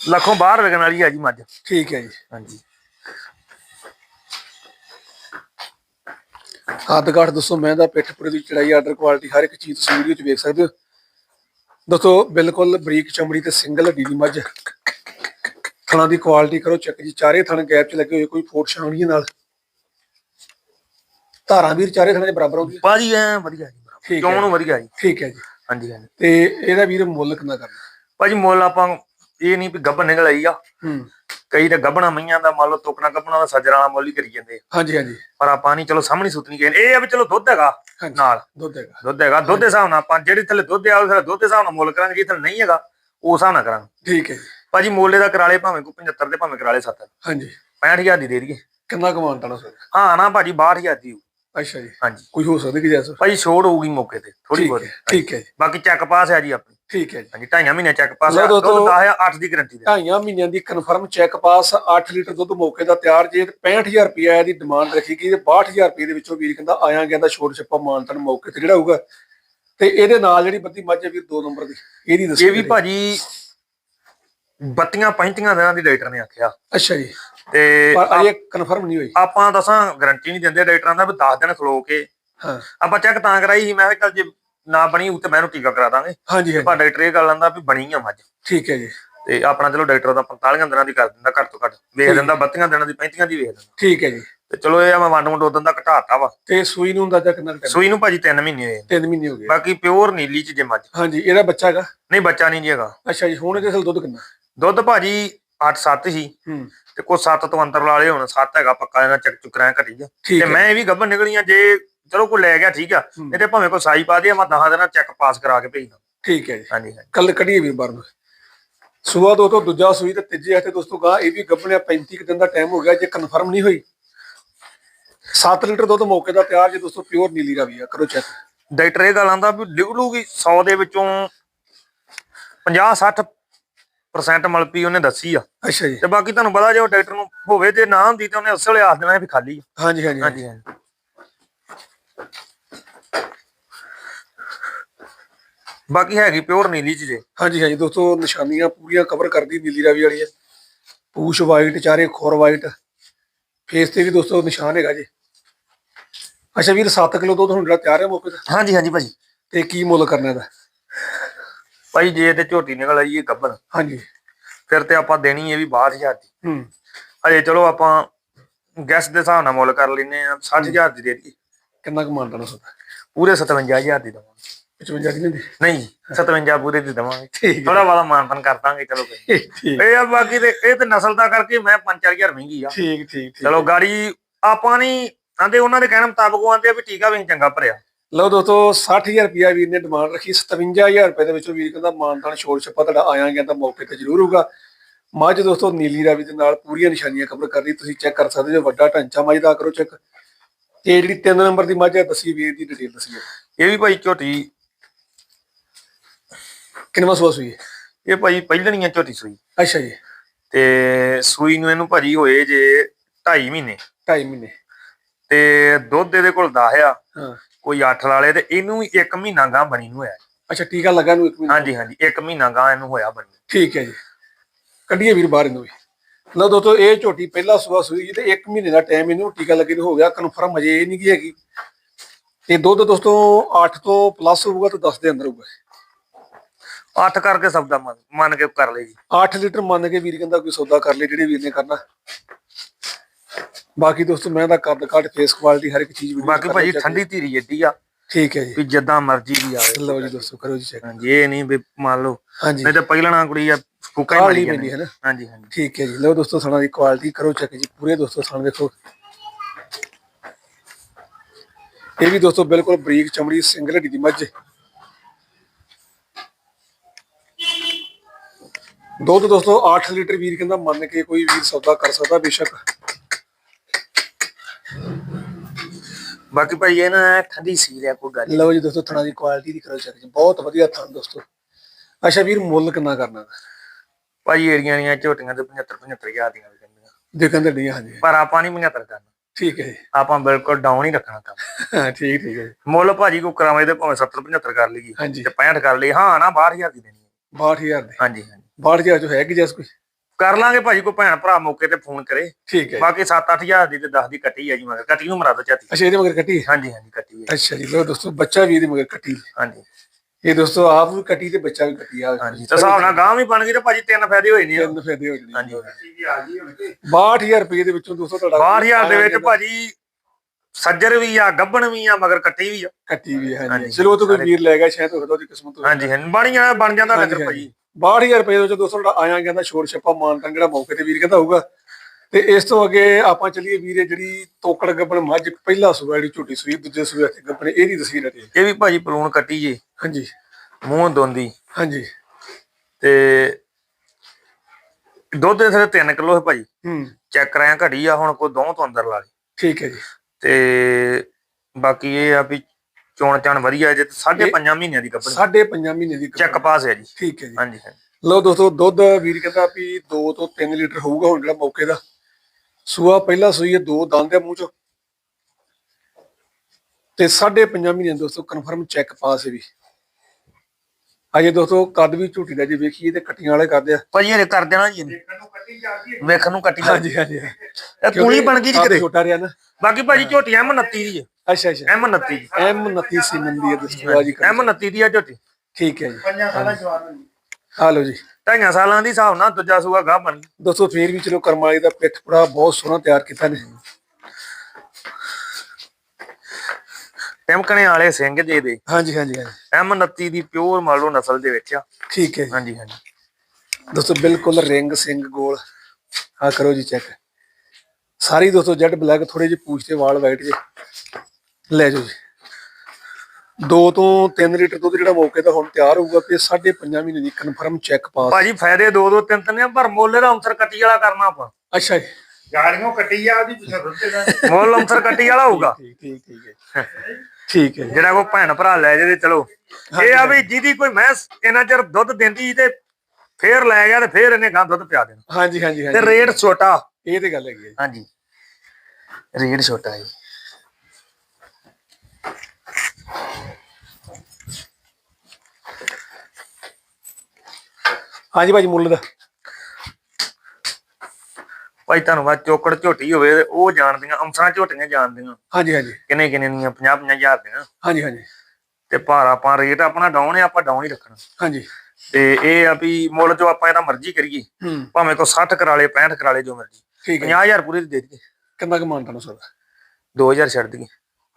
ਲੱਖੋਂ ਬਾਹਰ ਵਿਕਣ ਵਾਲੀ ਆ ਜੀ ਮੱਝ। ਠੀਕ ਹੈ ਜੀ। ਹਾਂਜੀ। ਹੱਦਗਾਠ ਦੱਸੋ ਮੈਂ ਦਾ ਪਿੱਠਪੁਰੇ ਦੀ ਚੜਾਈ ਆਰਡਰ ਕੁਆਲਿਟੀ ਹਰ ਇੱਕ ਚੀਜ਼ ਤੁਸੀਂ ਵੀਡੀਓ 'ਚ ਵੇਖ ਸਕਦੇ ਹੋ। ਦੋਸਤੋ ਬਿਲਕੁਲ ਬਰੀਕ ਚਮੜੀ ਤੇ ਸਿੰਗਲ ਹੱਡੀ ਦੀ ਮੱਝ। ਥਣਾ ਦੀ ਕੁਆਲਿਟੀ ਕਰੋ ਚੈੱਕ ਜੀ ਚਾਰੇ ਥਣ ਗੈਪ 'ਚ ਲੱਗੇ ਹੋਏ ਕੋਈ ਫੋਟ ਛਾਉਣੀ ਨਾਲ? ਧਾਰਾਂ ਵੀਰ ਚਾਰੇ ਥਣਾਂ ਦੇ ਬਰਾਬਰ ਆਉਂਦੀ ਭਾਜੀ ਐ ਵਧੀਆ ਜੀ ਠੀਕ ਕਿਉਂ ਹੈ ਨੂੰ ਵਧੀਆ ਜੀ। ਠੀਕ ਹੈ ਜੀ। ਹਾਂਜੀ ਹਾਂਜੀ। ਤੇ ਇਹਦਾ ਵੀਰ ਮੁੱਲ ਕਿੰਨਾ ਕਰਨਾ? ਭਾਜੀ ਮੁੱਲ ਆਪਾਂ ਇਹ ਨਹੀਂ ਵੀ ਗੱਭਣ ਨਿਕਲ ਆਈ ਆ। ਹੂੰ। ਕਈ ਤਾਂ ਗੱਭਣਾ ਮਈਆਂ ਦਾ ਮੰਨ ਲਓ ਤੋਕਣਾ ਗੱਭਣਾ ਦਾ ਸੱਜਣਾ ਵਾਲਾ ਮੁੱਲ ਹੀ ਕਰੀ ਜਾਂਦੇ ਆ। ਹਾਂਜੀ ਹਾਂਜੀ। ਪਰ ਆਪਾਂ ਨਹੀਂ ਚਲੋ ਸਾਹਮਣੀ ਸੁਤਨੀ ਕਹਿੰਦੇ ਇਹ ਆ ਵੀ ਚਲੋ ਦੁੱਧ ਹੈਗਾ ਨਾਲ। ਦੁੱਧ ਹੈਗਾ। ਦੁੱਧ ਹੈਗਾ ਦੁੱਧ ਦੇ ਹਿਸਾਬ ਨਾਲ ਆਪਾਂ ਜਿਹੜੇ ਥੱਲੇ ਦੁੱਧ ਆ ਉਹ ਥੱਲੇ ਦੁੱਧ ਦੇ ਹਿਸਾਬ ਨਾਲ ਮੁੱਲ ਕਰਾਂਗੇ ਜੇ ਥੱਲੇ ਨਹੀਂ ਹੈਗਾ ਉਸ ਹਿਸਾਬ ਨਾਲ ਕਰਾਂਗੇ। ਠੀਕ ਹੈ ਭਾਜੀ ਮੋਲੇ ਦਾ ਕਰਾਲੇ ਭਾਵੇਂ ਕੋ 75 ਦੇ ਭਾਵੇਂ ਕਰਾਲੇ 70 ਹਾਂਜੀ। 65000 ਦੀ ਦੇ ਦਈਏ। ਕਿੰਨਾ ਕਮਾਉਣ ਤਾਣਾ ਸਰ ਹਾਂ ਨਾ ਭਾਜੀ 62000 ਦੀ। ਅੱਛਾ ਜੀ। ਹਾਂਜੀ। ਕੋਈ ਹੋ ਸਕਦਾ ਕਿ ਜੈਸਾ? ਭਾਜੀ ਛੋੜ ਹੋਊਗੀ ਮੌਕੇ ਤੇ ਥੋੜੀ ਬਹੁਤ। ਠੀਕ ਹੈ ਬਾਕੀ ਚੈੱਕ ਪਾਸ ਹੈ ਜੀ ਆਪਣੀ। ਠੀਕ ਹੈ ਜੀ। ਹਾਂਜੀ ਢਾਈਆਂ ਮਹੀਨੇ ਚੈੱਕ ਪਾਸ ਲਓ ਹੈ ਦੁੱਧ ਦੋਸਤੋ, 10 8 ਦੀ ਗਾਰੰਟੀ ਦੇ। ਢਾਈਆਂ ਮਹੀਨਿਆਂ ਦੀ ਕਨਫਰਮ ਚੈੱਕ ਪਾਸ 8 ਲੀਟਰ ਦੁੱਧ ਮੌਕੇ ਦਾ ਤਿਆਰ। ਜੇ ਤੇ 65000 ਰੁਪਏ ਇਹਦੀ ਡਿਮਾਂਡ ਰੱਖੀ ਗਈ ਤੇ 62000 ਰੁਪਏ ਦੇ ਵਿੱਚੋਂ ਵੀਰ ਕਹਿੰਦਾ ਆਇਆ ਗਿਆ ਦਾ ਛੋਟ ਛੱਪਾ ਮਾਨਤਨ ਮੌਕੇ ਤੇ ਜਿਹੜਾ ਹੋਊਗਾ। ਤੇ ਇਹਦੇ ਨਾਲ ਜਿਹੜੀ ਬੱਤੀ ਮੱਝ ਹੈ ਵੀਰ 2 ਨੰਬਰ ਦੀ। ਇਹਦੀ ਦੱਸੋ ਇਹ ਵੀ ਭਾਜੀ ਬੱਤੀਆਂ 35 ਦਿਨਾਂ ਦੀ ਡਾਕਟਰ ਨੇ ਆਖਿਆ। ਅੱਛਾ ਜੀ। ਤੇ ਪਰ ਅਜੇ ਕਨਫਰਮ ਨਹੀਂ ਹੋਈ। ਆਪਾਂ ਦੱਸਾਂ ਗਾਰੰਟੀ ਨਹੀਂ ਦਿੰਦੇ ਡਾਕਟਰਾਂ ਦਾ ਵੀ 10 ਦਿਨ ਖਲੋ ਕੇ। ਹਾਂ। ਆਪਾਂ ਚੈੱਕ ਤਾਂ ਕਰਾਈ ਸੀ ਮੈਂ ਕਿਹਾ ਚੱਲ ਜੇ ਨਾ ਬਣੀ ਉਹ ਤੇ ਮੈਂ ਇਹਨੂੰ ਟੀਕਾ ਕਰਾ ਦਾਂਗੇ। ਹਾਂਜੀ ਪਰ ਡਾਕਟਰ ਇਹ ਗੱਲ ਆਂਦਾ ਵੀ ਬਣੀ ਆ ਮੱਝ। ਠੀਕ ਹੈ ਜੀ। ਤੇ ਆਪਣਾ ਚਲੋ ਡਾਕਟਰ ਦਾ 45 ਦਿਨਾਂ ਦੀ ਕਰ ਦਿੰਦਾ ਘੱਟ ਤੋਂ ਘੱਟ। ਵੇਖ ਦਿੰਦਾ 32 ਦਿਨਾਂ ਦੀ 35 ਦੀ ਵੇਖ ਦਿੰਦਾ ਠੀਕ ਹੈ ਜੀ। ਤੇ ਚਲੋ ਇਹ ਆ ਮੈਂ ਵੰਡ ਵੰਡ ਉਦੋਂ ਦਾ ਘਟਾਤਾ ਵਾ। ਤੇ ਸੂਈ ਨੂੰ ਅੰਦਾਜ਼ਾ ਕਿੰਨਾ ਟਾਈਮ ਸੂਈ ਨੂੰ ਭਾਜੀ 3 ਮਹੀਨੇ ਹੋਏ 3 ਮਹੀਨੇ ਹੋ ਗਏ। ਬਾਕੀ ਪਿਓਰ ਨੀਲੀ ਚ ਜੇ ਮੱਝ। ਹਾਂਜੀ ਇਹਦਾ ਬੱਚਾ ਹੈਗਾ? ਨਹੀਂ ਬੱਚਾ ਨਹੀਂ ਜੀ ਹੈਗਾ। ਅੱਛਾ ਜੀ ਹੁਣ ਇਹਦੇ ਦੁੱਧ ਕਿੰਨਾ? ਦੁੱਧ ਭਾਜੀ 8-7 ਹੀ ਹੂੰ। ਤੇ ਕੋ 7 ਤੋਂ ਅੰਦਰ ਵਾਲੇ ਹੁਣ। 7 ਹੈਗਾ ਪੱਕਾ ਇਹਨਾਂ ਚੱਕ ਚੁੱਕ ਰਿਆ ਘਟੀ ਆ। ਠੀਕ ਤੇ ਮੈਂ ਇਹ ਵੀ ਗੱਭਰ ਨਿਕਲੀਆਂ ਜੇ ਚਲੋ ਕੋਈ ਲੈ ਗਿਆ ਠੀਕ ਆ। ਨਹੀਂ ਤੇ ਭਾਵੇਂ ਕੋਈ ਸਾਈ ਪਾ ਦੇ ਮੈਂ 10 ਦਿਨਾਂ ਚੈੱਕ ਪਾਸ ਕਰਾ ਕੇ ਭੇਜਦਾ ਠੀਕ ਹੈ ਜੀ। ਹਾਂਜੀ ਹਾਂਜੀ। ਕੱਲ ਕੱਢੀਏ ਵੀਰ ਬਾਹਰ ਨੂੰ ਸੂਆ ਦੋ ਤੋਂ ਦੂਜਾ ਸੂਈ ਤੇ ਤੀਜੇ ਹੱਥੇ ਦੋਸਤੋ ਗਾ ਇਹ ਵੀ ਗੱਭਣਿਆ 35 ਕੁ ਦਿਨ ਦਾ ਟਾਈਮ ਹੋ ਗਿਆ ਜੇ ਕਨਫਰਮ ਨਹੀਂ ਹੋਈ। 7 ਲੀਟਰ ਦੁੱਧ ਮੌਕੇ ਦਾ ਤਿਆਰ ਜੇ ਦੋਸਤੋ ਪਿਓਰ ਨੀਲੀ ਰਾਵੀ ਆ ਕਰੋ ਚੈੱਕ ਡਾਕਟਰ ਇਹ ਗੱਲ ਆਂਦਾ ਵੀ ਨਿਕਲੂਗੀ 100 ਦੇ ਵਿੱਚੋਂ 50 60% ਮਲਪੀ ਉਹਨੇ ਦੱਸੀ ਆ। ਅੱਛਾ ਜੀ। ਤੇ ਬਾਕੀ ਤੁਹਾਨੂੰ ਪਤਾ ਜੇ ਉਹ ਡਾਕਟਰ ਨੂੰ ਹੋਵੇ ਤੇ ਨਾ ਹੁੰਦੀ ਤੇ ਉਹਨੇ ਉਸੇ ਵੇਲੇ ਆਖ ਦੇਣਾ ਵੀ ਖਾਲੀ ਆ। ਹਾਂਜੀ ਹਾਂਜੀ। ਹਾਂਜੀ ਹਾਂਜੀ। ਬਾਕੀ ਹੈਗੀ ਪਿਓਰ ਨੀਲੀ ਚ ਜੇ। ਹਾਂਜੀ ਹਾਂਜੀ ਦੋਸਤੋ ਨਿਸ਼ਾਨੀਆਂ ਪੂਰੀਆਂ ਕਵਰ ਕਰਦੀ ਨੀਲੀ ਰਾਵੀ ਵਾਲੀ ਹੈ ਪੂਛ ਵਾਈਟ ਚਾਰੇ ਖੋਰ ਵਾਈਟ ਫੇਸ ਤੇ ਵੀ ਦੋਸਤੋ ਨਿਸ਼ਾਨ ਹੈਗਾ ਜੀ। ਅੱਛਾ ਵੀਰ 7 ਕਿਲੋ ਦੁੱਧ ਹੁਣ ਜਿਹੜਾ ਤਿਆਰ ਹੈ ਮੌਕੇ ਤੇ? ਹਾਂਜੀ ਹਾਂਜੀ ਭਾਜੀ। ਤੇ ਕੀ ਮੁੱਲ ਕਰਨਾ ਇਹਦਾ? ਭਾਈ ਜੇ ਤੇ ਝੋਟੀ ਨਿਕਲ ਆਈ ਇਹ ਗੱਬਰ ਹਾਂਜੀ। ਫਿਰ ਤੇ ਆਪਾਂ ਦੇਣੀ ਇਹ ਵੀ 62000 ਦੀ। ਹੂੰ। ਅਜੇ ਚਲੋ ਆਪਾਂ ਗੈਸ ਦੇ ਹਿਸਾਬ ਨਾਲ ਮੁੱਲ ਕਰ ਲੈਨੇ ਆ 60000 ਦੀ ਦੇ ਦੀ ਕਿੰਨਾ ਕੁ ਮਾਨਤਾ ਨੂੰ ਸਦਾ ਪੂਰੇ 57000 ਦੀ ਦਵਾਂਗੇ। 55 ਦੀ? ਨਹੀਂ ਨਹੀਂ 57 ਪੂਰੇ ਦੀ ਦਵਾਂਗੇ। ਠੀਕ ਥੋੜਾ ਬਾਲਾ ਮਾਨਪਨ ਕਰ ਦਾਂਗੇ ਚਲੋ ਕੋਈ ਠੀਕ ਇਹ ਆ ਬਾਕੀ ਤੇ ਇਹ ਤੇ ਨਸਲ ਦਾ ਕਰਕੇ ਮੈਂ 5-4000 ਮਹਿੰਗੀ ਆ। ਠੀਕ ਠੀਕ ਠੀਕ। ਚਲੋ ਗਾੜੀ ਆਪਾਂ ਨਹੀਂ ਆਂਦੇ ਉਹਨਾਂ ਦੇ ਕਹਿਣ ਮੁਤਾਬਕ ਉਹ ਆਂਦੇ ਆ ਵੀ ਟੀਕਾ ਵੀ ਚੰਗਾ ਭਰਿਆ। ਲਓ ਦੋਸਤੋ 60000 ਰੁਪਿਆ ਵੀਰ ਨੇ ਡਿਮਾਂਡ ਰੱਖੀ। 57000 ਰੁਪਏ ਦੇ ਵਿੱਚੋਂ ਵੀਰ ਕਹਿੰਦਾ ਮਾਨਤਾਨ ਛੋੜ ਛੱਪਾ ਤੁਹਾਡਾ ਆਇਆ ਗਿਆ ਤਾਂ ਮੌਕੇ ਤੇ ਜ਼ਰੂਰ ਹੋਊਗਾ। ਮੱਝ ਦੋਸਤੋ ਨੀਲੀ ਰਾਵੀ ਦੇ ਨਾਲ ਪੂਰੀਆਂ ਨਿਸ਼ਾਨੀਆਂ ਕਵਰ ਕਰਦੀ ਤੁਸੀਂ ਚੈੱਕ ਕਰ ਸਕਦੇ ਹੋ ਵੱਡਾ ਢਾਂਚਾ ਮੱਝ ਦਾ ਕਰੋ ਚੈੱਕ ਤੇ ਜਿਹੜੀ 3 ਨੰਬਰ ਦੀ ਮੱਝ ਹੈ ਦੱਸੀ ਵੀਰ ਦੀ ਡਿਟੇਲ ਦੱਸੀ ਇਹ ਵੀ ਭਾਈ ਝੋਟੀ। ਕਿੰਨਵਾਂ ਸੂਆ ਸੂਈ ਹੈ? ਇਹ ਭਾਈ ਪਹਿਲਣੀਆਂ ਝੋਟੀ ਸੂਈ। ਅੱਛਾ ਜੀ। ਤੇ ਸੂਈ ਨੂੰ ਇਹਨੂੰ ਭਾਜੀ ਹੋਏ ਜੇ 2.5 ਮਹੀਨੇ। 2.5 ਮਹੀਨੇ। ਤੇ ਦੁੱਧ ਇਹਦੇ ਕੋਲ 10 ਆ। ਹਾਂ। ਕੋਈ 8 ਵਾਲੇ ਤੇ ਇਹਨੂੰ ਵੀ 1 ਮਹੀਨਾ ਗਾਂ ਬਣੀ ਨੂੰ ਹੋਇਆ ਅੱਛਾ ਟੀਕਾ ਲੱਗਾ ਨੂੰ ਇੱਕ ਮਹੀਨਾ। ਹਾਂਜੀ ਹਾਂਜੀ 1 ਮਹੀਨਾ ਗਾਂ ਇਹਨੂੰ ਹੋਇਆ ਬਣੀ। ਠੀਕ ਹੈ ਜੀ। ਕੱਢੀਏ ਵੀਰ ਬਾਹਰ ਇਹਨੂੰ ਵੀ। ਲਓ ਦੋਸਤੋ ਇਹ ਝੋਟੀ ਪਹਿਲਾ ਸੂਆ ਸੂਈ ਜੀ ਤੇ 1 ਮਹੀਨੇ ਦਾ ਟਾਈਮ ਇਹਨੂੰ ਟੀਕਾ ਲੱਗੇ ਨੂੰ ਹੋ ਗਿਆ ਕਨਫਰਮ ਅਜੇ ਇਹ ਨਹੀਂ ਕੀ ਹੈਗੀ। ਤੇ ਦੁੱਧ ਦੋਸਤੋ 8 ਤੋਂ ਪਲੱਸ ਹੋਊਗਾ ਤਾਂ 10 ਦੇ ਅੰਦਰ ਹੋਊਗਾ 8 ਕਰਕੇ ਸਭ ਦਾ ਮੰਨ ਕੇ ਕਰ ਲਈ ਜੀ। 8 ਲੀਟਰ ਮੰਨ ਕੇ ਵੀਰ ਕਹਿੰਦਾ ਕੋਈ ਸੌਦਾ ਕਰ ਲੈ ਜਿਹੜੇ ਵੀਰ ਨੇ ਕਰਨਾ। ਬਾਕੀ ਦੋਸਤੋ ਮੈਂ ਦਾ ਕੱਦ ਕੱਟ ਫੇਸ ਕੁਆਲਿਟੀ ਹਰ ਇੱਕ ਚੀਜ਼ ਬਾਕੀ ਭਾਜੀ। ਠੰਡੀ ਧੀਰੀ ਏਡੀ ਆ ਠੀਕ ਹੈ ਜੀ। ਵੀ ਜਿੱਦਾਂ ਮਰਜ਼ੀ ਵੀ ਆਵੇ। ਲਓ ਜੀ ਦੋਸਤੋ ਕਰੋ ਜੀ ਚੈੱਕ ਹਾਂਜੀ ਇਹ ਨਹੀਂ ਵੀ ਮੰਨ ਲਓ। ਨਹੀਂ ਤੇ ਪਹਿਲਣਾ ਕੁੜੀ ਆ ਫੂਕਾ ਹੀ ਮਰੀ ਜਾਂਦੀ ਹੈ ਨਾ ਹਾਂਜੀ ਹਾਂਜੀ। ਠੀਕ ਹੈ ਜੀ। ਲਓ ਦੋਸਤੋ ਥਣਾ ਦੀ ਕੁਆਲਿਟੀ ਕਰੋ ਚੈੱਕ ਜੀ। ਪੂਰੇ ਦੋਸਤੋ ਥਣ ਦੇਖੋ। ਇਹ ਵੀ ਦੋਸਤੋ ਬਿਲਕੁਲ ਬਰੀਕ ਚਮੜੀ ਸਿੰਗਲ ਹੱਡੀ ਦੀ ਮੱਝ। ਦੁੱਧ ਦੋਸਤੋ 8 ਲੀਟਰ ਵੀਰ ਕਹਿੰਦਾ ਮੰਨ ਕੇ ਕੋਈ ਵੀਰ ਸੌਦਾ ਕਰ ਸਕਦਾ ਬੇਸ਼ੱਕ। ਬਾਕੀ ਭਾਈ ਇਹ ਨਾ ਠੰਡੀ ਸੀਲ ਆ ਕੋਈ ਗੱਲ। ਲਓ ਜੀ ਦੋਸਤੋ ਥਣਾ ਦੀ ਕੁਆਲਿਟੀ ਦੀ ਕਰੋ ਚੈੱਕ ਜੀ। ਬਹੁਤ ਵਧੀਆ ਥਣ ਦੋਸਤੋ। ਅੱਛਾ ਵੀਰ ਮੁੱਲ ਕਿੰਨਾ ਕਰਨਾ? ਭਾਈ ਏਰੀਆਂ ਦੀਆਂ ਝੋਟੀਆਂ ਤੇ 75 75000 ਦੀਆਂ ਵੀ ਕਹਿੰਦੀਆਂ। ਦੇਖਣ ਤੇ ਨਹੀਂ ਹਾਂਜੀ। ਪਰ ਆਪਾਂ ਨਹੀਂ 75 ਕਰਨਾ। ਠੀਕ ਹੈ ਜੀ। ਆਪਾਂ ਬਿਲਕੁਲ ਡਾਊਨ ਹੀ ਰੱਖਣਾ ਕੰਮ। ਹਾਂ ਠੀਕ ਠੀਕ ਹੈ ਮੁੱਲ ਭਾਜੀ ਕੋ ਕਰਾਵੇਂ ਤੇ ਭਾਵੇਂ 70 75 ਕਰ ਲਈਏ ਤੇ 65 ਕਰ ਲਈ ਹਾਂ ਨਾ 12000 ਦੀ ਦੇਣੀ ਹੈ। 62000 ਦੇ। ਹਾਂਜੀ ਹਾਂਜੀ। 62000 ਜੋ ਹੈ ਕਿ ਜਸ ਕੋਈ? ਕਰ ਲਾਂਗੇ ਭਾਜੀ ਕੋ ਭੈਣ ਭਰਾ ਮੌਕੇ ਤੇ ਫੋਨ ਕਰੇ। ਠੀਕ ਹੈ। ਬਾਕੀ 7-8000 ਦੀ ਤੇ 10 ਦੀ ਕੱਟੀ ਹੈ ਜੀ ਮਗਰ ਕੱਟੀ ਨੂੰ ਮਰਾ ਦੋ ਚਾਤੀ ਅੱਛਾ ਇਹਦੇ ਮਗਰ ਕੱਟੀ? ਹਾਂਜੀ ਹਾਂਜੀ ਕੱਟੀ ਹੈ ਅੱਛਾ ਜੀ ਲੋ ਦੋਸਤੋ ਬੱਚਾ ਵੀ ਇਹਦੇ ਮਗਰ ਕੱਟੀ। ਹਾਂਜੀ। ਇਹ ਦੋਸਤੋ ਆਪ ਵੀ ਕੱਟੀ ਤੇ ਬੱਚਾ ਵੀ ਕੱਟੀ ਆ। ਹਾਂਜੀ ਤੇ ਹਿਸਾਬ ਨਾਲ ਗਾਂ ਵੀ ਬਣ ਗਈ ਤੇ ਭਾਜੀ ਤਿੰਨ ਫਾਇਦੇ ਹੋਏ ਨੇ ਤਿੰਨ ਫਾਇਦੇ ਹੋ ਜਾਣੇ ਹਾਂਜੀ। 62000 ਰੁਪਏ ਦੇ ਵਿੱਚੋਂ ਦੋਸਤੋ ਤੁਹਾਡਾ 12000 ਦੇ ਵਿੱਚ ਭਾਜੀ ਸੱਜਰ ਵੀ ਆ ਗੱਬਣ ਵੀ ਆ ਮਗਰ ਕੱਟੀ ਵੀ ਆ। ਕੱਟੀ ਵੀ ਹਾਂਜੀ। ਚਲੋ ਤਾਂ ਕੋਈ ਵੀਰ ਲੈ ਗਿਆ ਸ਼ਾਇਦ ਉਹਦਾ ਉਹਦੀ ਕਿਸਮਤ ਹੋਵੇ। ਹਾਂਜੀ ਹਾਂਜੀ। ਬਣ ਜਾਣਾ ਬਣ ਜਾਂਦਾ ਡੰਗਰ ਭਾਜੀ। 62000 ਰੁਪਏ ਦੇ ਵਿੱਚ ਦੋਸਤੋ ਤੁਹਾਡਾ ਆਇਆ ਕਹਿੰਦਾ ਛੋੜ ਛੱਪਾ ਮਾਨ ਤਾਂ ਜਿਹੜਾ ਮੌਕੇ ਤੇ ਵੀਰ ਕਹਿੰਦਾ ਹੋਊਗਾ। ਤੇ ਇਸ ਤੋਂ ਅੱਗੇ ਆਪਾਂ ਚੱਲੀਏ ਵੀਰੇ ਜਿਹੜੀ ਤੋਕੜ ਗੱਬਣ ਮੱਝ ਪਹਿਲਾ ਸੂਆ ਜਿਹੜੀ ਝੋਟੀ ਸੂਈ ਦੂਜੇ ਸੂਏ ਤੇ ਗੱਬਣ ਇਹਦੀ ਤਸਵੀਰ ਹੈ ਇਹ ਵੀ ਭਾਜੀ ਪਲੂਣ ਕੱਟੀ ਜੀ। ਹਾਂਜੀ। ਮੂੰਹ ਦੋਂਦੀ। ਹਾਂਜੀ। ਤੇ ਦੁੱਧ ਦੇ ਥਲੇ 3 ਕਿਲੋ ਹੈ ਭਾਜੀ। ਹੂੰ। ਚੈੱਕ ਕਰਾਇਆ ਘੜੀ ਆ ਹੁਣ ਕੋਈ ਦੋ ਤੋਂ ਅੰਦਰ ਲਾ ਲਈ। ਠੀਕ ਹੈ ਜੀ। ਤੇ ਬਾਕੀ ਇਹ ਆ ਵੀ ਚੋਣ ਚਾਣ ਵਧੀਆ ਜੇ ਤੇ ਸਾਢੇ ਇਹ- ਪੰਜਾਂ ਮਹੀਨਿਆਂ ਦੀ ਕੱਪੜੀ ਸਾਢੇ ਪੰਜਾਂ ਮਹੀਨੇ ਦੀ ਚੈੱਕ ਪਾਸ ਹੈ ਜੀ। ਠੀਕ ਹੈ ਜੀ। ਹਾਂਜੀ ਹਾਂਜੀ। ਲਓ ਦੋਸਤੋ ਦੁੱਧ ਵੀਰ ਕਹਿੰਦਾ ਵੀ 2 ਤੋਂ 3 ਲੀਟਰ ਹੋਊਗਾ ਹੁਣ ਜਿਹੜਾ ਮੌਕੇ ਦਾ। ਸੂਆ ਪਹਿਲਾ ਸੂਈ ਹੈ ਦੋ ਦੰਦ ਹੈ ਮੂੰਹ ਚ। ਤੇ ਸਾਢੇ ਪੰਜਾਂ ਮਹੀਨੇ ਦੋਸਤੋ ਕਨਫਰਮ ਚੈੱਕ ਪਾਸ ਹੈ ਵੀ। ਅਜੇ ਦੋਸਤੋ ਕੱਦ ਵੀ ਝੂਟੀ ਦਾ ਜੇ ਵੇਖੀਏ ਤੇ ਕੱਟੀਆਂ ਵਾਲੇ ਕਰਦੇ ਆ। ਭਾਜੀ ਇਹ ਕਰ ਦੇਣਾ ਜੀ। ਇਹਨੇ। ਵੇਖਣ ਨੂੰ ਕੱਟੀ ਹਾਂਜੀ ਹਾਂਜੀ ਇਹ ਪੂਣੀ ਬਣ ਗਈ ਜੀ ਕਿਤੇ। ਛੋਟਾ ਰਿਹਾ ਨਾ। ਬਾਕੀ ਭਾਜੀ ਝੋਟੀ ਐਮ 29 ਦੀ ਹੈ। ਅੱਛਾ ਅੱਛਾ। ਐਮ 29 ਦੀ। ਐਮ 29 ਸੀਮਨ ਦੀ ਹੈ ਦੋਸਤੋ ਆ ਜੀ ਐਮ 29 ਦੀ ਆ ਝੋਟੀ। ਠੀਕ ਹੈ ਜੀ। ਪੰਜਾਂ ਸਾਲਾਂ ਜਵਾਨ ਆ ਲਓ ਜੀ। ਢਾਈਆਂ ਸਾਲਾਂ ਦੀ ਹਿਸਾਬ ਨਾਲ ਦੂਜਾ ਸੂਆ ਗਾਹ ਬਣ ਗਈ ਦੋਸਤੋ ਫੇਰ ਵੀ ਚਲੋ ਕਰਮ ਵਾਲੀ ਦਾ ਪਿੱਠ ਪੜਾ ਬਹੁਤ ਸੋਹਣਾ ਤਿਆਰ ਕੀਤਾ ਨੇ। ਟਿਮਕਣੇ ਵਾਲੇ ਸਿੰਘ ਜੇ ਦੇ। ਹਾਂਜੀ ਹਾਂਜੀ ਹਾਂਜੀ। ਐਮ 29 ਦੀ ਪਿਓਰ ਮਾਲੋ ਨਸਲ ਦੇ ਵਿੱਚ ਆ। ਠੀਕ ਹੈ ਜੀ। ਹਾਂਜੀ ਹਾਂਜੀ। ਦੋਸਤੋ ਬਿਲਕੁਲ ਰਿੰਗ ਸਿੰਘ ਗੋਲ। ਆ ਕਰੋ ਜੀ ਚੈੱਕ। ਸਾਰੀ ਦੋਸਤੋ ਜੈਡ ਬਲੈਕ ਥੋੜੇ ਜਿਹੇ ਪੂਛ ਤੇ ਵਾਲ ਵਾਈਟ ਜੇ। ਲੈ ਜਾਓ ਜੀ। 2 ਤੋਂ 3 ਲੀਟਰ ਦੁੱਧ ਜਿਹੜਾ ਮੌਕੇ ਦਾ ਹੁਣ ਤਿਆਰ ਹੋਊਗਾ ਤੇ 5.5 ਮਹੀਨੇ ਦੀ ਕਨਫਰਮ ਚੈੱਕ ਪਾਸ ਭਾਜੀ ਫਾਇਦੇ ਦੋ ਦੋ ਤਿੰਨ ਤਿੰਨ ਆ ਪਰ ਮੁੱਲ ਦਾ ਅੰਸਰ ਕੱਟੀ ਵਾਲਾ ਕਰਨਾ ਆਪਾਂ। ਅੱਛਾ ਜੀ। ਗਾੜੀਆਂ ਕੱਟੀ ਆ ਉਹਦੀ ਪਿੱਛੇ ਦੁੱਧ ਦਾ ਮੁੱਲ ਅੰਸਰ ਕੱਟੀ ਵਾਲਾ ਹੋਊਗਾ। ਠੀਕ ਠੀਕ ਠੀਕ ਹੈ। ਠੀਕ ਹੈ ਜਿਹੜਾ ਕੋ ਭੈਣ ਭਰਾ ਲੈ ਜੇ ਤੇ ਚਲੋ। ਇਹ ਆ ਵੀ ਜਿਹਦੀ ਕੋਈ ਮੈਂਸ ਇਹਨਾਂ ਚਿਰ ਦੁੱਧ ਦਿੰਦੀ ਤੇ ਫੇਰ ਲੈ ਗਿਆ ਤੇ ਫੇਰ ਇਹਨੇ ਗਾਂ ਦੁੱਧ ਪਿਆ ਦੇਣਾ। ਹਾਂਜੀ ਹਾਂਜੀ ਤੇ ਹਾਂਜੀ ਰੇਟ ਛੋਟਾ। ਇਹ ਤੇ ਗੱਲ ਹੈਗੀ। ਹਾਂਜੀ। ਰੇਟ ਛੋਟਾ ਹੈ ਹਾਂਜੀ ਭਾਜੀ ਮੁੱਲ ਦਾ। ਭਾਈ ਧੰਨਵਾਦ ਚੋਕੜ ਝੋਟੀ ਹੋਵੇ ਤੇ ਉਹ ਜਾਣਦੀਆਂ ਅੰਸਰਾਂ ਝੋਟੀਆਂ ਜਾਣਦੀਆਂ। ਹਾਂਜੀ ਹਾਂਜੀ। ਕਿੰਨੇ ਕਿੰਨੇ ਦੀਆਂ? 50 50 ਹਜ਼ਾਰ ਦੀਆਂ। ਹਾਂਜੀ ਹਾਂਜੀ। ਤੇ ਭਾਰ ਆਪਾਂ ਰੇਟ ਆਪਣਾ ਡਾਊਨ ਹੈ ਆਪਾਂ ਡਾਊਨ ਹੀ ਰੱਖਣਾ। ਹਾਂਜੀ। ਤੇ ਇਹ ਆ ਵੀ ਮੁੱਲ ਜੋ ਆਪਾਂ ਇਹਦਾ ਮਰਜ਼ੀ ਕਰੀਏ। ਭਾਵੇਂ ਕੋ 60 ਕਰਾਲੇ 65 ਕਰਾਲੇ ਜੋ ਮਰਜ਼ੀ। ਠੀਕ ਹੈ। 50000 ਪੂਰੀ ਦੇ ਦਈਏ ਕਿੰਨਾ ਕੁ ਮਾਨਤਾ ਨੂੰ ਸਰ 2000 ਛੱਡ ਦਈਏ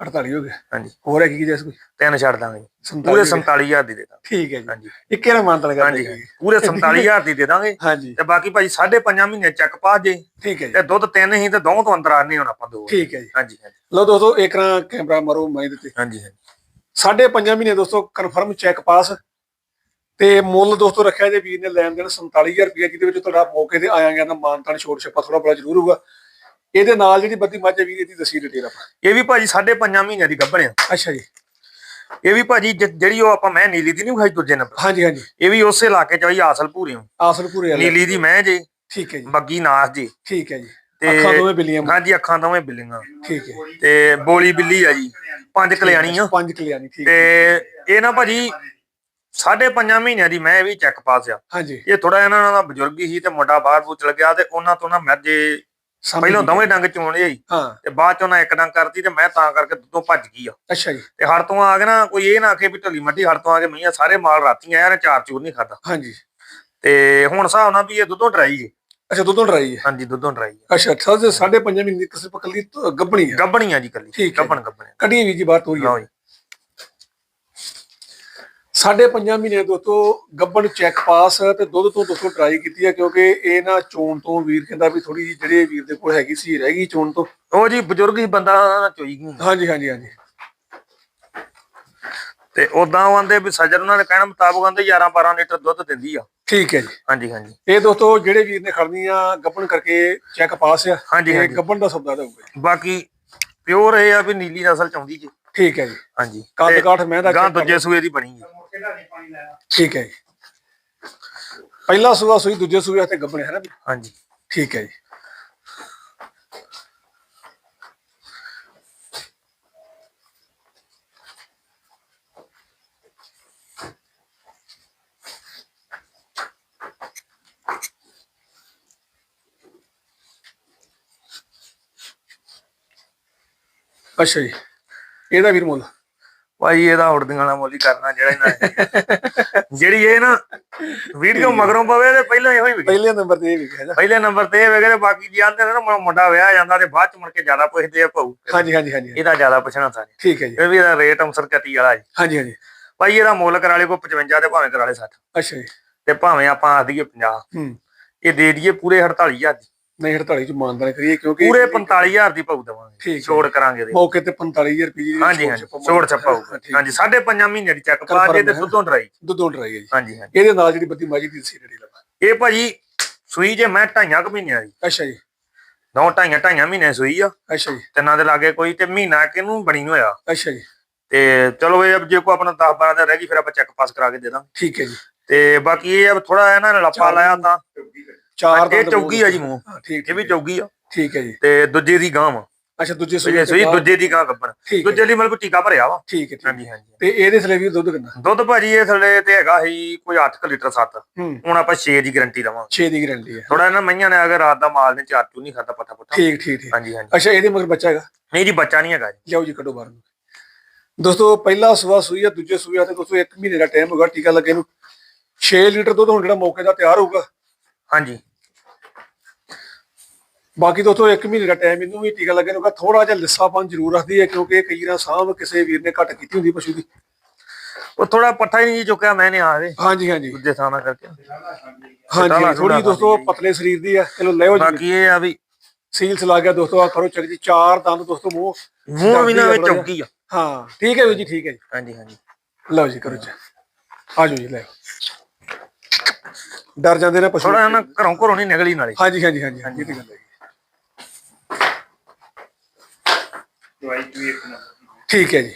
48 ਹੋ ਗਿਆ। ਹਾਂਜੀ। ਹੋਰ ਹੈ ਕੀ ਜੈਸ ਕੋਈ? ਤਿੰਨ ਛੱਡ ਦਾਂਗੇ 47 ਪੂਰੇ 47000 ਦੀ ਦੇ ਦਾਂਗੇ। ਠੀਕ ਹੈ ਜੀ। ਹਾਂਜੀ। ਇੱਕ ਇਹਦਾ ਮਾਨਤਾ ਲਗਾ ਹਾਂਜੀ ਪੂਰੇ 47000 ਦੀ ਦੇ ਦਾਂਗੇ। ਹਾਂਜੀ। ਤੇ ਬਾਕੀ ਭਾਈ 5.5 ਮਹੀਨੇ ਚੱਕ ਪਾ ਜੇ। ਠੀਕ ਹੈ ਜੀ। ਤੇ ਦੁੱਧ ਤਿੰਨ ਹੀ ਤੇ ਦੋ ਤੋਂ ਅੰਦਰ ਆਨੇ ਹੁਣ ਆਪਾਂ ਦੋ। ਠੀਕ ਹੈ ਜੀ। ਹਾਂਜੀ ਹਾਂਜੀ। ਲਓ ਦੋਸਤੋ ਇੱਕ ਨਾ ਕੈਮਰਾ ਮਾਰੋ ਮੈਂ ਦਿੱਤੇ ਹਾਂਜੀ ਹਾਂਜੀ। ਸਾਢੇ ਪੰਜਾਂ ਮਹੀਨੇ ਦੋਸਤੋ ਕਨਫਰਮ ਚੈੱਕ ਪਾਸ ਤੇ ਮੁੱਲ ਦੋਸਤੋ ਰੱਖਿਆ ਜੇ ਵੀਰ ਨੇ ਲੈਣ ਦੇਣ 47000 ਰੁਪਏ ਜਿਹਦੇ ਵਿੱਚ ਤੁਹਾਡਾ ਮੌਕੇ ਤੇ ਆਇਆ ਗਿਆ ਤਾਂ ਮਾਨਤਾਨ ਛੋਟ ਛੱਪਾ ਥੋੜਾ ਬੜਾ ਜ਼ਰੂਰ ਹੋਊਗਾ। ਇਹਦੇ ਨਾਲ ਜਿਹੜੀ ਬੱਦੀ ਮੱਝ ਹੈ ਵੀਰ ਇਹਦੀ ਦੱਸੀ ਡਿਟੇਲ ਆਪਾਂ। ਇਹ ਵੀ ਭਾਜੀ 5.5 ਮਹੀਨਿਆਂ ਦੀ ਗੱਭਣ ਆ। ਅੱਛਾ ਜੀ। ਇਹ ਵੀ ਭਾਜੀ ਜ- ਜਿਹੜੀ ਉਹ ਆਪਾਂ ਮੈਂ ਨੀਲੀ ਦੀ ਨਹੀਂ ਖਾਈ ਦੂਜੇ ਨੰਬਰ। ਹਾਂਜੀ ਹਾਂਜੀ। ਇਹ ਵੀ ਉਸੇ ਇਲਾਕੇ ਚ ਹੋਈ ਆਸਲ ਭੂਰੇ ਆਸਲਪੁਰੇ ਵਾਲਾ। ਨੀਲੀ ਦੀ ਮੈਂ ਜੇ ਠੀਕ ਹੈ ਜੀ। ਬੱਗੀ ਨਾਸ ਜੀ। ਠੀਕ ਹੈ ਜੀ। ਤੇ ਅੱਖਾਂ ਦੋਵੇਂ ਬਿੱਲੀਆਂ ਹਾਂਜੀ ਅੱਖਾਂ ਦੋਵੇਂ ਬਿੱਲੀਆਂ। ਠੀਕ ਹੈ। ਤੇ ਬੋਲੀ ਬਿੱਲੀ ਆ ਜੀ ਪੰਜ ਕਲਿਆਣੀ ਆ। ਪੰਜ ਕਲਿਆਣੀ ਠੀਕ ਤੇ ਇਹ ਨਾ ਭਾਜੀ ਸਾਢੇ ਪੰਜਾਂ ਮਹੀਨਿਆਂ ਦੀ ਮੈਂ ਵੀ ਚੈੱਕ ਪਾਸ ਆ ਹਾਂਜੀ। ਇਹ ਥੋੜਾ ਇਹਨਾਂ ਦਾ ਬਜ਼ੁਰਗ ਹੀ ਤੇ ਮੁੰਡਾ ਬਾਹਰ ਬੂ ਚਲ ਗਿਆ ਤੇ ਉਹਨਾਂ ਤੋਂ ਨਾ ਮਰਜੇ ਪਹਿਲਾਂ। ਦੋਵੇਂ ਡੰਗ ਚੋਣ ਲਈ ਹਾਂ। ਤੇ ਬਾਅਦ ਚ ਉਹਨਾਂ ਇੱਕ ਡੰਗ ਕਰਤੀ ਤੇ ਮੈਂ ਤਾਂ ਕਰਕੇ ਦੁੱਧੋਂ ਭੱਜ ਗਈ ਆ। ਅੱਛਾ ਜੀ। ਤੇ ਹੜ ਤੋਂ ਆ ਕੇ ਨਾ ਕੋਈ ਇਹ ਨਾ ਆਖੇ ਵੀ ਢਲੀ ਮੱਢੀ ਹੜ ਤੋਂ ਆ ਕੇ ਮਈਆਂ ਸਾਰੇ ਮਾਲ ਰਾਤੀਆਂ ਯਾਰ ਚਾਰ ਚੂਰ ਨਹੀਂ ਖਾਦਾ ਹਾਂਜੀ। ਤੇ ਹੁਣ ਹਿਸਾਬ ਨਾਲ ਵੀ ਇਹ ਦੁੱਧੋਂ ਡਰਾਈ ਜੀ ਅੱਛਾ ਦੁੱਧੋਂ ਡਰਾਈ ਹੈ ਹਾਂਜੀ ਦੁੱਧੋਂ ਡਰਾਈ ਹੈ ਅੱਛਾ ਅੱਛਾ ਤੇ ਸਾਢੇ ਪੰਜਾਂ ਮਹੀਨੇ ਦੀ ਕਿਸੇ ਪਕਲੀ ਗੱਬਣੀ ਹੈ ਗੱਬਣੀ ਆ ਜੀ ਕੱਲੀ ਹੈ। ਗੱਬਣ ਗੱਬਣ ਕੱਢੀਏ ਵੀ ਜੀ ਬਾਹਰ ਤੋਰੀਏ। ਲਓ ਜੀ। ਸਾਢੇ ਪੰਜਾਂ ਮਹੀਨੇ ਦੋਸਤੋ ਗੱਬਣ ਚੈੱਕ ਪਾਸ ਤੇ ਦੁੱਧ ਤੋਂ ਦੋਸਤੋ ਟਰਾਈ ਕੀਤੀ ਹੈ ਕਿਉਂਕਿ ਇਹ ਨਾ ਚੋਣ ਤੋਂ ਵੀਰ ਕਹਿੰਦਾ ਵੀ ਥੋੜੀ ਜਿਹੀ ਜਿਹੜੇ ਵੀਰ ਦੇ ਕੋਲ ਹੈਗੀ ਸੀ ਰਹਿ ਗਈ ਚੋਣ ਤੋਂ। ਉਹ ਜੀ ਬਜ਼ੁਰਗ ਹੀ ਬੰਦਾ ਚੋਈ ਗਈ। ਹਾਂਜੀ ਹਾਂਜੀ ਹਾਂਜੀ। ਤੇ ਉਦਾਂ ਉਹ ਆਂਦੇ ਵੀ ਸਜਰ ਉਹਨਾਂ ਦੇ ਕਹਿਣ ਮੁਤਾਬਕ ਆਂਦੇ 11 12 ਲੀਟਰ ਦੁੱਧ ਦਿੰਦੀ ਆ। ਠੀਕ ਹੈ ਜੀ। ਹਾਂਜੀ ਹਾਂਜੀ। ਇਹ ਦੋਸਤੋ ਜਿਹੜੇ ਵੀਰ ਨੇ ਖੜਨੀਆਂ ਗੱਬਣ ਕਰਕੇ ਚੈੱਕ ਪਾਸ ਆ। ਹਾਂਜੀ, ਇਹ ਹਾਂਜੀ। ਗੱਬਣ ਦਾ ਸੌਦਾ ਦਊਗਾ ਬਾਕੀ ਪਿਓਰ ਇਹ ਆ ਵੀ ਨੀਲੀ ਨਸਲ ਚ ਆਉਂਦੀ ਜੀ। ਠੀਕ ਹੈ ਜੀ। ਹਾਂਜੀ। ਕੱਦ ਕਾਠ ਮੈਂ ਦਾ ਗਾਂ ਦੂਜੇ ਸੂਏ ਦੀ ਬਣੀ ਜੀ ਪਾਣੀ ਲਾਇਆ। ਠੀਕ ਹੈ ਜੀ। ਪਹਿਲਾ ਸੂਆ ਸੂਈ ਦੂਜੇ ਸੂਏ ਤੇ ਗੱਬਣ ਹੈ ਨਾ ਵੀ? ਹਾਂਜੀ। ਠੀਕ ਹੈ ਜੀ। ਅੱਛਾ ਜੀ। ਇਹਦਾ ਵੀਰ ਮੁੱਲ? ਭਾਈ ਇਹਦਾ ਉੜਦੀਆਂ ਵਾਲਾ ਮੁੱਲ ਕਰਨਾ ਜਿਹੜਾ ਇਹਨਾਂ। ਜਿਹੜੀ ਇਹ ਨਾ ਵੀਡੀਓ ਮਗਰੋਂ ਪਵੇ ਤੇ ਪਹਿਲਾਂ ਇਹੋ ਹੀ ਵਿਕੇ ਪਹਿਲੇ ਨੰਬਰ ਤੇ ਇਹ ਵੀ ਹੈ ਪਹਿਲੇ ਨੰਬਰ ਤੇ ਇਹ ਵਿਕੇ ਤੇ ਬਾਕੀ ਜੀ ਆਂਦੇ ਨੇ ਨਾ ਮੁੰਡਾ ਵਿਆਹ ਜਾਂਦਾ ਤੇ ਬਾਅਦ ਚ ਮੁੜ ਕੇ ਜ਼ਿਆਦਾ ਪੁੱਛਦੇ ਆ ਭਾਊ। ਹਾਂਜੀ ਹਾਂਜੀ ਹਾਂਜੀ। ਇਹਦਾ ਜ਼ਿਆਦਾ ਪੁੱਛਣਾ ਸਾਰੇ ਠੀਕ ਹੈ ਜੀ। ਇਹ ਵੀ ਇਹਦਾ ਰੇਟ ਅੰਸਰ ਕੱਟੀ ਵਾਲਾ ਜੀ ਹਾਂਜੀ ਹਾਂਜੀ। ਭਾਈ ਇਹਦਾ ਮੁੱਲ ਕਰਾ ਲੇ ਕੋ 55 ਤੇ ਭਾਵੇਂ ਕਰਾ ਲੇ 60 ਅੱਛਾ ਜੀ। ਤੇ ਭਾਵੇਂ ਆਪਾਂ ਆ ਦਈਏ 50 ਹੂੰ। ਇਹ ਦੇ ਦਈਏ ਪੂਰੇ 48000 ਦੀ। ਨਹੀਂ 48 ਚ ਮਾਨਦਾਨ ਕਰੀਏ ਕਿਉਂਕਿ ਪੂਰੇ 45000 ਦੀ ਭਾਊ ਦੇਵਾਂਗੇ। ਹੈ। ਛੋੜ ਕਰਾਂਗੇ ਦੇ ਮੌਕੇ ਤੇ 45000 ਰੁਪਏ ਦੀ ਹਾਂਜੀ ਹਾਂਜੀ ਛੋੜ ਛੱਪਾ ਹੋਊਗਾ। ਹਾਂਜੀ ਸਾਢੇ ਪੰਜਾਂ ਮਹੀਨੇ ਦੀ ਚੱਕ ਪਾ ਜੇ ਤੇ ਹੈ। ਦੁੱਧੋਂ ਡਰਾਈ। ਦੁੱਧੋਂ ਡਰਾਈ ਹੈ ਜੀ। ਹਾਂਜੀ ਹਾਂਜੀ। ਇਹਦੇ ਨਾਲ ਜਿਹੜੀ ਬੱਦੀ ਮਾਜੀ ਦੀ ਸੀ ਰੇੜੀ ਲਵਾ ਇਹ ਭਾਜੀ ਸੂਈ ਜੇ ਮੈਂ ਢਾਈਆਂ ਕੁ ਮਹੀਨਿਆਂ ਦੀ। ਅੱਛਾ ਜੀ। ਨੌ ਢਾਈਆਂ ਢਾਈਆਂ ਮਹੀਨੇ ਸੂਈ ਆ। ਅੱਛਾ ਜੀ। ਤਿੰਨਾਂ ਦੇ ਲਾਗੇ ਕੋਈ ਤੇ ਮਹੀਨਾ ਕਿਨੂੰ ਬਣੀ ਹੋਇਆ। ਅੱਛਾ ਜੀ। ਤੇ ਚਲੋ ਇਹ ਜੇ ਕੋ ਆਪਣਾ 10 12 ਦਿਨ ਰਹਿ ਗਈ ਫਿਰ ਆਪਾਂ ਚੈੱਕ ਪਾਸ ਕਰਾ ਕੇ ਦੇ ਦਾਂਗੇ। ਠੀਕ ਹੈ ਜੀ। ਤੇ ਬਾਕੀ ਇਹ ਥੋੜਾ ਇਹਨਾਂ ਨੇ ਲੱਪਾ ਲਾਇਆ ਤਾਂ। ਚਾਰ ਇਹ ਚੌਗੀ ਆ ਜੀ ਮੂੰਹ। ਹਾਂ, ਠੀਕ ਇਹ ਵੀ ਚੌਗੀ ਆ। ਠੀਕ ਹੈ ਜੀ। ਤੇ ਦੂਜੇ ਦੀ ਗਾਂ ਵਾ। ਅੱਛਾ ਦੂਜੇ ਸੂਈ ਸੂਈ ਦੂਜੇ ਦੀ ਗਾਂ ਹੈ ਦੂਜੇ ਲਈ ਮਤਲਬ ਟੀਕਾ ਭਰਿਆ ਵਾ। ਠੀਕ ਹੈ ਹਾਂਜੀ ਹਾਂਜੀ। ਤੇ ਇਹਦੇ ਥਲੇ ਵੀ ਦੁੱਧ ਕਿੰਨਾ? ਦੁੱਧ ਭਾਜੀ ਇਹ ਥੱਲੇ ਤੇ ਹੈਗਾ ਸੀ ਕੋਈ 8 ਲੀਟਰ 7 ਹੂੰ। ਹੁਣ ਆਪਾਂ 6 ਦੀ ਗਾਰੰਟੀ ਦਵਾਂਗੇ। 6 ਦੀ ਗਾਰੰਟੀ ਹੈ। ਥੋੜਾ ਇਹਨਾਂ ਮਈਆਂ ਨੇ ਅਗਰ ਰਾਤ ਦਾ ਮਾਲ ਨੇ ਚਾਰ ਚੂ ਨਹੀਂ ਖਾਦਾ ਪੱਠਾ ਪੁੱਠਾ ਠੀਕ ਠੀਕ ਠੀਕ। ਹਾਂਜੀ ਹਾਂਜੀ। ਅੱਛਾ ਇਹਦੇ ਮਗਰ ਬੱਚਾ ਹੈਗਾ? ਨਹੀਂ ਜੀ ਬੱਚਾ ਨਹੀਂ ਹੈਗਾ ਜੀ। ਲਿਆਓ ਜੀ ਕੱਢੋ ਬਾਹਰ ਨੂੰ। ਦੋਸਤੋ ਪਹਿਲਾ ਸੂਆ ਸੂਈ ਆ ਦੂਜੇ ਸੂਏ ਆ ਤੇ ਦੋਸਤੋ 1 ਮਹੀਨੇ ਦਾ ਟਾਈਮ ਹੋਗਾ ਟੀਕਾ ਲੱਗੇ ਨੂੰ। 6 ਲੀਟਰ ਦੁੱਧ ਹੁਣ ਜਿਹੜਾ ਮੌਕੇ ਦਾ ਤਿਆਰ ਹੋਊਗਾ ਹਾਂਜੀ। ਬਾਕੀ ਦੋਸਤੋ 1 ਮਹੀਨੇ ਦਾ ਟਾਈਮ ਇਹਨੂੰ ਵੀ ਟੀਕਾ ਲੱਗੇ ਨੂੰ ਥੋੜਾ ਜਿਹਾ ਲਿੱਸਾਪਨ ਜ਼ਰੂਰ ਰੱਖਦੀ ਹੈ ਕਿਉਂਕਿ ਇਹ ਕਈ ਵਾਰ ਸਾਂਭ ਕਿਸੇ ਵੀਰ ਨੇ ਘੱਟ ਕੀਤੀ ਹੁੰਦੀ ਪਸ਼ੂ ਦੀ। ਉਹ ਥੋੜਾ ਪੱਠਾ ਹੀ ਨਹੀਂ ਚੁੱਕਿਆ ਮੈਨੇ ਆਵੇ ਹਾਂਜੀ ਹਾਂਜੀ। ਦੂਜੇ ਥਾਂ ਨਾਲ ਕਰਕੇ। ਹਾਂਜੀ ਥੋੜੀ ਦੋਸਤੋ ਪਤਲੇ ਸਰੀਰ ਦੀ ਹੈ। ਚਲੋ ਲਿਓ ਜੀ। ਬਾਕੀ ਇਹ ਆ ਵੀ ਸੀਲਸ ਲਾ ਗਿਆ ਦੋਸਤੋ ਆ ਕਰੋ ਚੱਕ ਜੀ ਚਾਰ ਦੰਦ ਦੋਸਤੋ ਮੂੰਹ ਮੂੰਹ ਵੀ ਨਾ ਚੌਕੀ ਆ। ਹਾਂ ਠੀਕ ਹੈ ਵੀਰ ਜੀ ਠੀਕ ਹੈ ਜੀ। ਹਾਂਜੀ ਹਾਂਜੀ। ਲਓ ਜੀ ਕਰੋ ਜੀ ਆ ਜਾਓ ਜੀ ਲੈ ਆਓ। ਡਰ ਜਾਂਦੇ ਨੇ ਪਸ਼ੂ। ਥੋੜਾ ਨਾ ਘਰੋਂ ਘਰੋਂ ਨਹੀਂ ਨਿਕਲੀ ਨਾਲੇ। ਹਾਂਜੀ ਹਾਂਜੀ ਹਾਂਜੀ ਹਾਂਜੀ ਇਹ ਤੇ ਗੱਲ ਹੈ ਦਵਾਈ ਵੀ ਇੱਕ ਨੰਬਰ ਠੀਕ ਹੈ ਜੀ।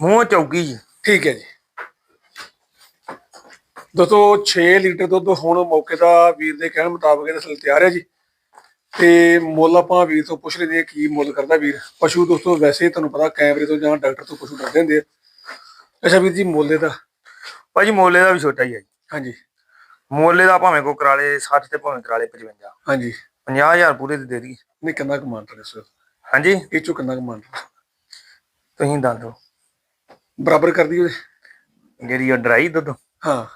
ਮੂੰਹ ਚੌਕੀ ਜੀ। ਠੀਕ ਹੈ ਜੀ। ਦੋਸਤੋ 6 ਲੀਟਰ ਦੁੱਧ ਹੁਣ ਮੌਕੇ ਦਾ ਵੀਰ ਦੇ ਕਹਿਣ ਮੁਤਾਬਕ ਇਹਦਾ ਸਲ ਤਿਆਰ ਹੈ ਜੀ। ਤੇ ਮੁੱਲ ਆਪਾਂ ਵੀਰ ਤੋਂ ਪੁੱਛ ਲੈਂਦੇ ਹਾਂ ਕੀ ਮੁੱਲ ਕਰਦਾ ਵੀਰ। ਪਸ਼ੂ ਦੋਸਤੋ ਵੈਸੇ ਤੁਹਾਨੂੰ ਪਤਾ ਕੈਮਰੇ ਤੋਂ ਜਾਂ ਡਾਕਟਰ ਤੋਂ ਪਸ਼ੂ ਡਰਦੇ ਹੁੰਦੇ ਆ। ਅੱਛਾ ਵੀਰ ਜੀ ਮੁੱਲ ਇਹਦਾ? ਭਾਜੀ ਮੋਲੇ ਦਾ ਵੀ ਛੋਟਾ ਹੀ ਹੈ ਜੀ। ਹਾਂਜੀ। ਮੋਲੇ ਦਾ ਭਾਵੇਂ ਕੋ ਕਰਾ ਲੇ 60 ਤੇ ਭਾਵੇਂ ਕਰਾ ਲੇ 55 ਹਾਂਜੀ। 50000 ਪੂਰੇ ਦੇ ਦੇ ਦੀ। ਨਹੀਂ ਕਿੰਨਾ ਕੁ ਮਾਨਤਾ ਦੱਸੋ ਹਾਂਜੀ? ਇਹ ਚੋਂ ਕਿੰਨਾ ਕੁ ਮਾਨਤਾ ਤੁਸੀਂ ਦੱਸ ਦਿਓ। ਬਰਾਬਰ ਕਰ ਉਹਦੇ? ਜਿਹੜੀ ਉਹ ਡਰਾਈ ਦੁੱਧ? ਹਾਂ।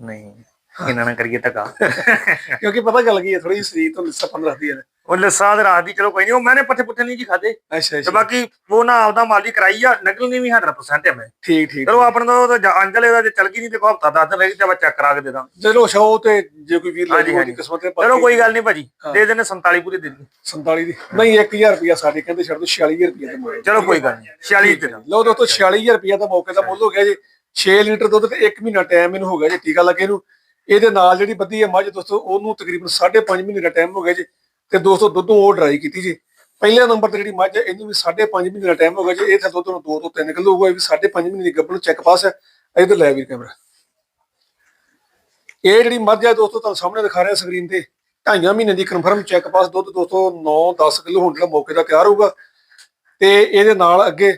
ਨਹੀਂ। ਇਹਨਾਂ ਨਾ ਕਰੀਏ ਧੱਕਾ। ਕਿਉਂਕਿ ਪਤਾ ਗੱਲ ਕੀ ਹੈ ਥੋੜੀ ਸਰੀਰ ਤੋਂ ਲਿੱਸਾਪਨ ਰੱਖਦੀ ਹੈ। ਉਹ ਲੱਸਾ ਦੇ ਰਾਤ ਦੀ ਚਲੋ ਕੋਈ ਨਹੀਂ ਉਹ ਮੈਨੇ ਪੱਠੇ ਪੁੱਠੇ ਨਹੀਂ ਜੀ ਖਾਦੇ ਅੱਛਾ ਤੇ ਅੱਛਾ ਬਾਕੀ ਉਹ ਨਾ ਆਪਦਾ ਮਾਲੀ ਕਰਾਈ ਆ ਨਕਲ ਨਹੀਂ ਵੀ 100% ਹੈ ਮੈਂ। ਠੀਕ ਠੀਕ ਚਲੋ ਆਪਣੇ ਤੋਂ ਤਾਂ ਅੰਜਲੇ ਦਾ ਜੇ ਚਲ ਗਈ ਨਹੀਂ ਤੇ ਕੋ ਹਫਤਾ 10 ਦਿਨ ਰਹੀ ਤੇ ਮੈਂ ਚੈੱਕ ਕਰਾ ਕੇ ਦੇ ਦਾਂ ਚਲੋ ਸ਼ੋ ਤੇ ਜੇ ਕੋਈ ਵੀਰ ਲੈ ਹਾਂਜੀ। ਕਿਸਮਤ ਤੇ ਚਲੋ ਕੋਈ ਗੱਲ ਨਹੀਂ ਭਾਜੀ ਹਾਂ। ਦੇ ਦੇਣੇ 47 ਪੂਰੇ ਦੇ ਦੇ 47 ਦੀ। ਨਹੀਂ 1000 ਰੁਪਿਆ ਸਾਡੇ ਕਹਿੰਦੇ ਛੱਡ ਦੋ 46000 ਰੁਪਿਆ ਦਾ ਮੁੱਲ। ਚਲੋ ਕੋਈ ਗੱਲ ਨਹੀਂ 46 ਦੇ ਦਾਂ ਲਓ ਦੋਸਤੋ 46000 ਰੁਪਿਆ ਦਾ ਮੌਕੇ ਦਾ ਮੁੱਲ ਹੋ ਗਿਆ ਜੀ। 6 ਲੀਟਰ ਦੁੱਧ ਤੇ 1 ਮਹੀਨਾ ਟਾਈਮ ਇਹਨੂੰ ਹੋ ਗਿਆ ਜੀ ਟੀਕਾ ਲੱਗੇ ਨੂੰ। ਇਹਦੇ ਨਾਲ ਜਿਹੜੀ ਬੱਧੀ ਹੈ ਮੱਝ ਦੋਸਤੋ ਉਹਨੂੰ ਤਕਰੀਬਨ 5.5 ਮਹੀਨੇ ਦਾ ਟਾਈਮ ਹੋ ਗਿਆ ਜੀ। ਤੇ ਦੋਸਤੋ ਦੁੱਧੋਂ ਉਹ ਡਰਾਈ ਕੀਤੀ ਜੀ। ਪਹਿਲੇ ਨੰਬਰ ਤੇ ਜਿਹੜੀ ਮੱਝ ਹੈ ਇਹਨੂੰ ਵੀ 5.5 ਮਹੀਨੇ ਦਾ ਟਾਈਮ ਹੋ ਗਿਆ ਜੀ। ਇਹ ਤਾਂ ਦੁੱਧ ਨੂੰ 2 ਤੋਂ 3 ਕਿਲੋ ਹੋਊਗਾ ਇਹ ਵੀ 5.5 ਮਹੀਨੇ ਦੀ ਗੱਭਣ ਚੈੱਕ ਪਾਸ ਹੈ। ਇਧਰ ਲੈ ਵੀਰ ਕੈਮਰਾ ਇਹ ਜਿਹੜੀ ਮੱਝ ਹੈ ਦੋਸਤੋ ਤੁਹਾਨੂੰ ਸਾਹਮਣੇ ਦਿਖਾ ਰਿਹਾ ਸਕਰੀਨ ਤੇ। ਢਾਈਆਂ ਮਹੀਨੇ ਦੀ ਕਨਫਰਮ ਚੈੱਕ ਪਾਸ ਦੁੱਧ ਦੋਸਤੋ 9-10 ਕਿਲੋ ਹੁਣ ਮੌਕੇ ਦਾ ਤਿਆਰ ਹੋਊਗਾ। ਤੇ ਇਹਦੇ ਨਾਲ ਅੱਗੇ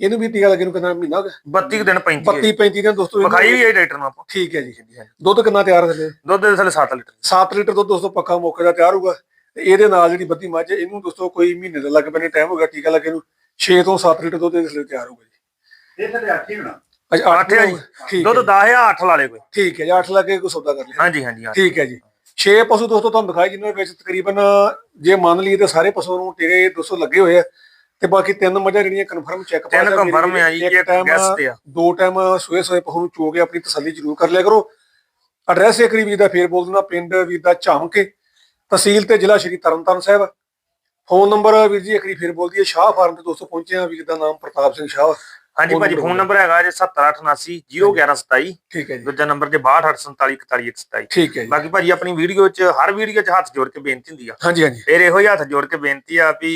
ਇਹਨੂੰ ਵੀ ਟੀਕਾ ਲੱਗੇ ਨੂੰ ਕਿੰਨਾ ਮਹੀਨਾ ਹੋ ਗਿਆ? 32 ਕੁ ਦਿਨ 35 32 35 ਦਿਨ ਦੋਸਤੋ ਵਿਖਾਈ ਵੀ ਹੈ ਡਾਕਟਰ ਨੂੰ ਆਪਾਂ। ਠੀਕ ਹੈ ਜੀ ਦੁੱਧ ਕਿੰਨਾ ਤਿਆਰ ਹੈ ਦੁੱਧ ਦੇ ਥੱਲੇ 7 ਲੀਟਰ। 7 ਲੀਟਰ ਦੁੱਧ ਦੋਸਤੋ ਪੱਕਾ ਮੌਕੇ ਦਾ ਤਿਆਰ ਹੋਊਗਾ। ਤੇ ਇਹਦੇ ਨਾਲ ਜਿਹੜੀ ਬੱਤੀ ਮੱਝ ਇਹਨੂੰ ਦੋਸਤੋ ਕੋਈ ਮਹੀਨੇ ਦਾ ਲੱਗ ਪੈਣੇ ਟਾਈਮ ਹੋ ਗਿਆ ਟੀਕਾ ਲੱਗੇ ਨੂੰ 6 ਤੋਂ 7 ਲੀਟਰ ਦੁੱਧ ਇਹਦੇ ਥੱਲੇ ਤਿਆਰ ਹੋਊਗਾ ਜੀ। ਇਹ ਤਾਂ ਆਖੀ ਹੋਣਾ। ਅੱਛਾ 8 ਹੈ ਜੀ। ਠੀਕ ਦੁੱਧ ਹੈ 10 ਆ 8 ਲਾ ਲੇ ਕੋਈ। ਠੀਕ ਹੈ ਜੀ 8 ਲੱਗੇ ਕੋਈ ਸੌਦਾ ਕਰ ਲਿਆ। ਹਾਂਜੀ ਹਾਂਜੀ ਹਾਂ। ਠੀਕ ਹੈ ਜੀ। 6 ਪਸ਼ੂ ਦੋਸਤੋ ਤੁਹਾਨੂੰ ਦਿਖਾਏ ਜਿਨ੍ਹਾਂ ਵਿੱਚ ਤਕਰੀਬਨ ਜੇ ਮੰਨ ਲਈਏ ਤਾਂ ਸਾਰੇ ਪਸ਼ੂ ਨੂੰ ਟੀਕੇ 200 ਲੱਗੇ ਹੋਏ ਆ ਤੇ ਬਾਕੀ ਤਿੰਨ ਮੱਝਾਂ ਜਿਹੜੀਆਂ ਕਨਫਰਮ ਚੈੱਕ ਤਿੰਨ confirm ਆ ਜੀ, ਇੱਕ ਆ। ਦੋ ਟਾਈਮ ਸੋਏ ਸੋਏ ਪਸ਼ੂ ਨੂੰ ਚੋ ਕੇ ਆਪਣੀ ਤਸੱਲੀ ਜ਼ਰੂਰ ਕਰ ਲਿਆ ਕਰੋ। ਐਡਰੈਸ ਇੱਕ ਵਾਰੀ ਵੀਰ ਦਾ ਫੇਰ ਬੋਲ ਦਿੰਦਾ ਪਿੰਡ ਵੀਰ ਦਾ ਝਾਮਕੇ। ਤਹਿਸੀਲ ਤੇ ਜ਼ਿਲ੍ਹਾ ਸ਼੍ਰੀ ਤਰਨਤਾਰਨ ਸਾਹਿਬ। ਫੋਨ ਨੰਬਰ ਵੀਰ ਜੀ ਇੱਕ ਵਾਰੀ ਫੇਰ ਬੋਲ ਦਈਏ ਸ਼ਾਹ ਫਾਰਮ ਤੇ ਦੋਸਤੋ ਪਹੁੰਚੇ ਆ ਵੀਰ ਦਾ ਨਾਮ ਪ੍ਰਤਾਪ ਸਿੰਘ ਸ਼ਾਹ। ਹਾਂਜੀ ਭਾਜੀ ਫੋਨ ਨੰਬਰ ਹੈਗਾ ਜੀ 7878 01127 ਠੀਕ ਹੈ ਜੀ। ਦੂਜਾ ਨੰਬਰ ਜੇ 62474127 ਠੀਕ ਹੈ ਜੀ। ਬਾਕੀ ਭਾਜੀ ਆਪਣੀ ਵੀਡੀਓ 'ਚ ਹਰ ਵੀਡੀਓ 'ਚ ਹੱਥ ਜੋੜ ਕੇ ਬੇਨਤੀ ਹੁੰਦੀ ਆ। ਹਾਂਜੀ ਹਾਂਜੀ। ਫਿਰ ਇਹੋ ਹੀ ਹੱਥ ਜੋੜ ਕੇ ਬੇਨਤੀ ਆ ਵੀ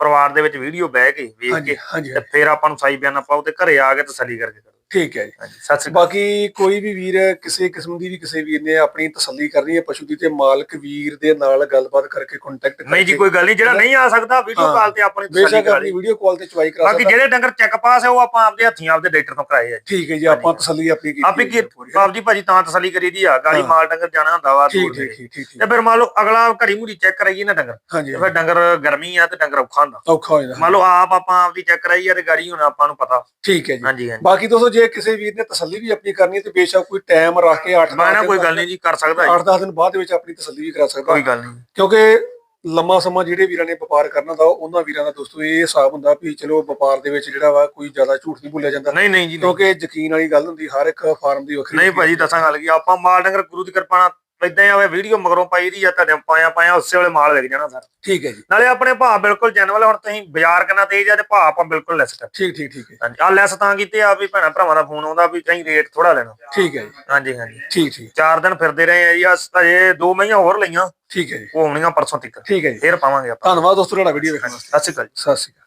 ਪਰਿਵਾਰ ਦੇ ਵਿੱਚ ਵੀਡੀਓ ਬਹਿ ਕੇ ਵੇਖ ਕੇ ਤੇ ਫਿਰ ਆਪਾਂ ਨੂੰ ਸਾਈ ਬਿਆਨਾ ਪਾਓ ਤੇ ਘਰੇ ਆ ਕੇ ਤਸੱਲੀ ਕਰਕੇ ਕਰੋ। ਠੀਕ ਹੈ ਜੀ। ਹਾਂਜੀ ਸਤਿ ਸ੍ਰੀ ਅਕਾਲ। ਬਾਕੀ ਕੋਈ ਵੀ ਵੀਰ ਕਿਸੇ ਕਿਸਮ ਦੀ ਵੀ ਕਿਸੇ ਵੀਰ ਨੇ ਆਪਣੀ ਤਸੱਲੀ ਕਰਨੀ ਹੈ ਪਸ਼ੂ ਦੀ ਤੇ ਮਾਲਕ ਵੀਰ ਦੇ ਨਾਲ ਗੱਲਬਾਤ ਕਰਕੇ ਕੰਟੈਕਟ ਨਹੀਂ ਜੀ ਕੋਈ ਗੱਲ ਨਹੀਂ ਜਿਹੜਾ ਨਹੀਂ ਆ ਸਕਦਾ ਵੀਡੀਓ। ਕਾਲ ਤੇ ਆਪਣੀ ਤਸੱਲੀ ਬੇਸ਼ੱਕ ਕਰਾ ਆਪਣੀ ਲਈ। ਵੀਡੀਓ ਕਾਲ ਤੇ ਚੁਆਈ ਕਰਾ ਬਾਕੀ ਸਕਦਾ। ਜਿਹੜੇ ਡੰਗਰ ਚੈੱਕ ਪਾਸ ਹੈ ਉਹ ਆਪਾਂ ਆਪਦੇ ਹੱਥੀਂ ਆਪਦੇ ਡਾਕਟਰ ਤੋਂ ਕਰਾਏ ਆ ਜੀ। ਠੀਕ ਹੈ ਜੀ ਆਪਾਂ ਤਸੱਲੀ ਆਪਣੀ ਕੀਤੀ ਆਪੇ ਕੀ। ਬਾਬ ਜੀ ਭਾਜੀ ਤਾਂ ਤਸੱਲੀ ਕਰੀ ਦੀ ਆ ਗਾਲੀ ਹਾਂ। ਮਾਲ ਡੰਗਰ ਜਾਣਾ ਹੁੰਦਾ ਵਾ ਠੀਕ ਦੂਰ ਠੀਕ। ਠੀਕ ਠੀਕ। ਤੇ ਠੀਕ ਫਿਰ ਮੰਨ ਲਓ ਅਗਲਾ ਘੜੀ ਮੁੜੀ ਚੈੱਕ ਕਰਾਈਏ ਨਾ ਡੰਗਰ ਹਾਂਜੀ ਤੇ ਫਿਰ ਡੰਗਰ ਗਰਮੀ ਆ ਤੇ ਡੰਗਰ ਔਖਾ ਹੁੰਦਾ। ਔਖਾ ਹੋ ਜਾਂਦਾ ਮੰਨ ਲਓ ਆਪ ਆਪਾਂ ਆਪਦੀ ਚੈੱਕ ਕਰਾਈ ਆ ਤੇ ਗਾੜੀ ਹੁਣ ਆਪਾਂ ਨੂੰ ਪਤਾ। ਠੀਕ ਹੈ ਜੀ। ਹਾਂਜੀ ਹਾਂਜੀ। ਬਾਕੀ ਦੋਸਤੋ ਜੇ ਕਿਸੇ ਵੀਰ ਨੇ ਤਸੱਲੀ ਵੀ ਆਪਣੀ ਕਰਨੀ ਤੇ ਬੇਸ਼ੱਕ ਕੋਈ ਟਾਈਮ ਰੱਖ ਕੇ 8 ਮੈਂ ਨਾ ਕੋਈ ਗੱਲ ਨਹੀਂ ਜੀ ਕਰ ਸਕਦਾ ਜੀ। 8-10 ਦਿਨ ਬਾਅਦ ਦੇ ਵਿੱਚ ਆਪਣੀ ਤਸੱਲੀ ਵੀ ਕਰਾ ਸਕਦਾ। ਕੋਈ ਗੱਲ ਨਹੀਂ। ਕਿਉਂਕਿ ਲੰਮਾ ਸਮਾਂ ਜਿਹੜੇ ਵੀਰਾਂ ਨੇ ਵਪਾਰ ਕਰਨਾ ਦਾ ਉਹਨਾਂ ਵੀਰਾਂ ਦਾ ਦੋਸਤੋ ਇਹ ਹਿਸਾਬ ਹੁੰਦਾ ਵੀ ਚਲੋ ਵਪਾਰ ਦੇ ਵਿੱਚ ਜਿਹੜਾ ਵਾ ਕੋਈ ਜ਼ਿਆਦਾ ਝੂਠ ਨਹੀਂ ਬੋਲਿਆ ਜਾਂਦਾ। ਨਹੀਂ ਨਹੀਂ ਜੀ। ਕਿਉਂਕਿ ਯਕੀਨ ਵਾਲੀ ਗੱਲ ਹੁੰਦੀ ਹਰ ਇੱਕ ਫਾਰਮ ਦੀ ਵੱਖਰੀ ਨਹੀਂ ਭਾਜੀ ਦੱਸਾਂ ਗੱਲ ਕੀ ਆਪਾਂ ਮਾਲ ਡੰਗਰ ਗੁਰੂ ਦੀ ਕਿਰਪਾ ਨਾਲ ਇਦਾਂ ਆਵੇ ਵੀਡੀਓ ਮਗਰੋਂ ਪਾਈ ਦੀ ਆ ਤੁਹਾਡੇ ਪਾਇਆ ਪਾਇਆ ਉਸੇ ਵੇਲੇ ਮਾਲ ਵਿਕ ਜਾਣਾ ਸਰ। ਠੀਕ ਹੈ ਜੀ। ਨਾਲੇ ਆਪਣੇ ਭਾਅ ਬਿਲਕੁਲ ਜੈਨੂਅਲ ਹੁਣ ਤੁਸੀਂ ਬਾਜ਼ਾਰ ਕਿੰਨਾ ਤੇਜ਼ ਆ ਤੇ ਭਾਅ ਆਪਾਂ ਬਿਲਕੁਲ ਲੈਸ ਕਰ। ਠੀਕ ਠੀਕ ਠੀਕ ਹੈ। ਹਾਂਜੀ ਆ ਲੈਸ ਤਾਂ ਕੀਤੇ ਆ ਵੀ ਭੈਣਾ ਭਰਾਵਾਂ ਦਾ ਫੋਨ ਆਉਂਦਾ ਵੀ ਤੁਸੀਂ ਰੇਟ ਥੋੜਾ ਲੈਣਾ। ਠੀਕ ਹੈ ਜੀ। ਹਾਂਜੀ ਹਾਂਜੀ। ਠੀਕ ਠੀਕ। ਚਾਰ ਦਿਨ ਫਿਰਦੇ ਰਹੇ ਆ ਜੀ ਆ ਅਜੇ ਦੋ ਮਹੀਆਂ ਹੋਰ ਲਈਆਂ। ਠੀਕ ਹੈ ਜੀ। ਉਹ ਆਉਣੀਆਂ ਪਰਸੋਂ ਤੱਕ ਠੀਕ ਹੈ ਜੀ। ਫੇਰ ਪਾਵਾਂਗੇ ਆਪਾਂ। ਧੰਨਵਾਦ ਦੋਸਤੋ ਤੁਹਾਡਾ ਵੀਡੀਓ ਵੇਖਣ ਵਾਸਤੇ। ਸਤਿ ਸ਼੍ਰੀ ਅਕਾਲ ਜੀ। ਸਤਿ ਸ਼੍ਰੀ ਅਕਾਲ।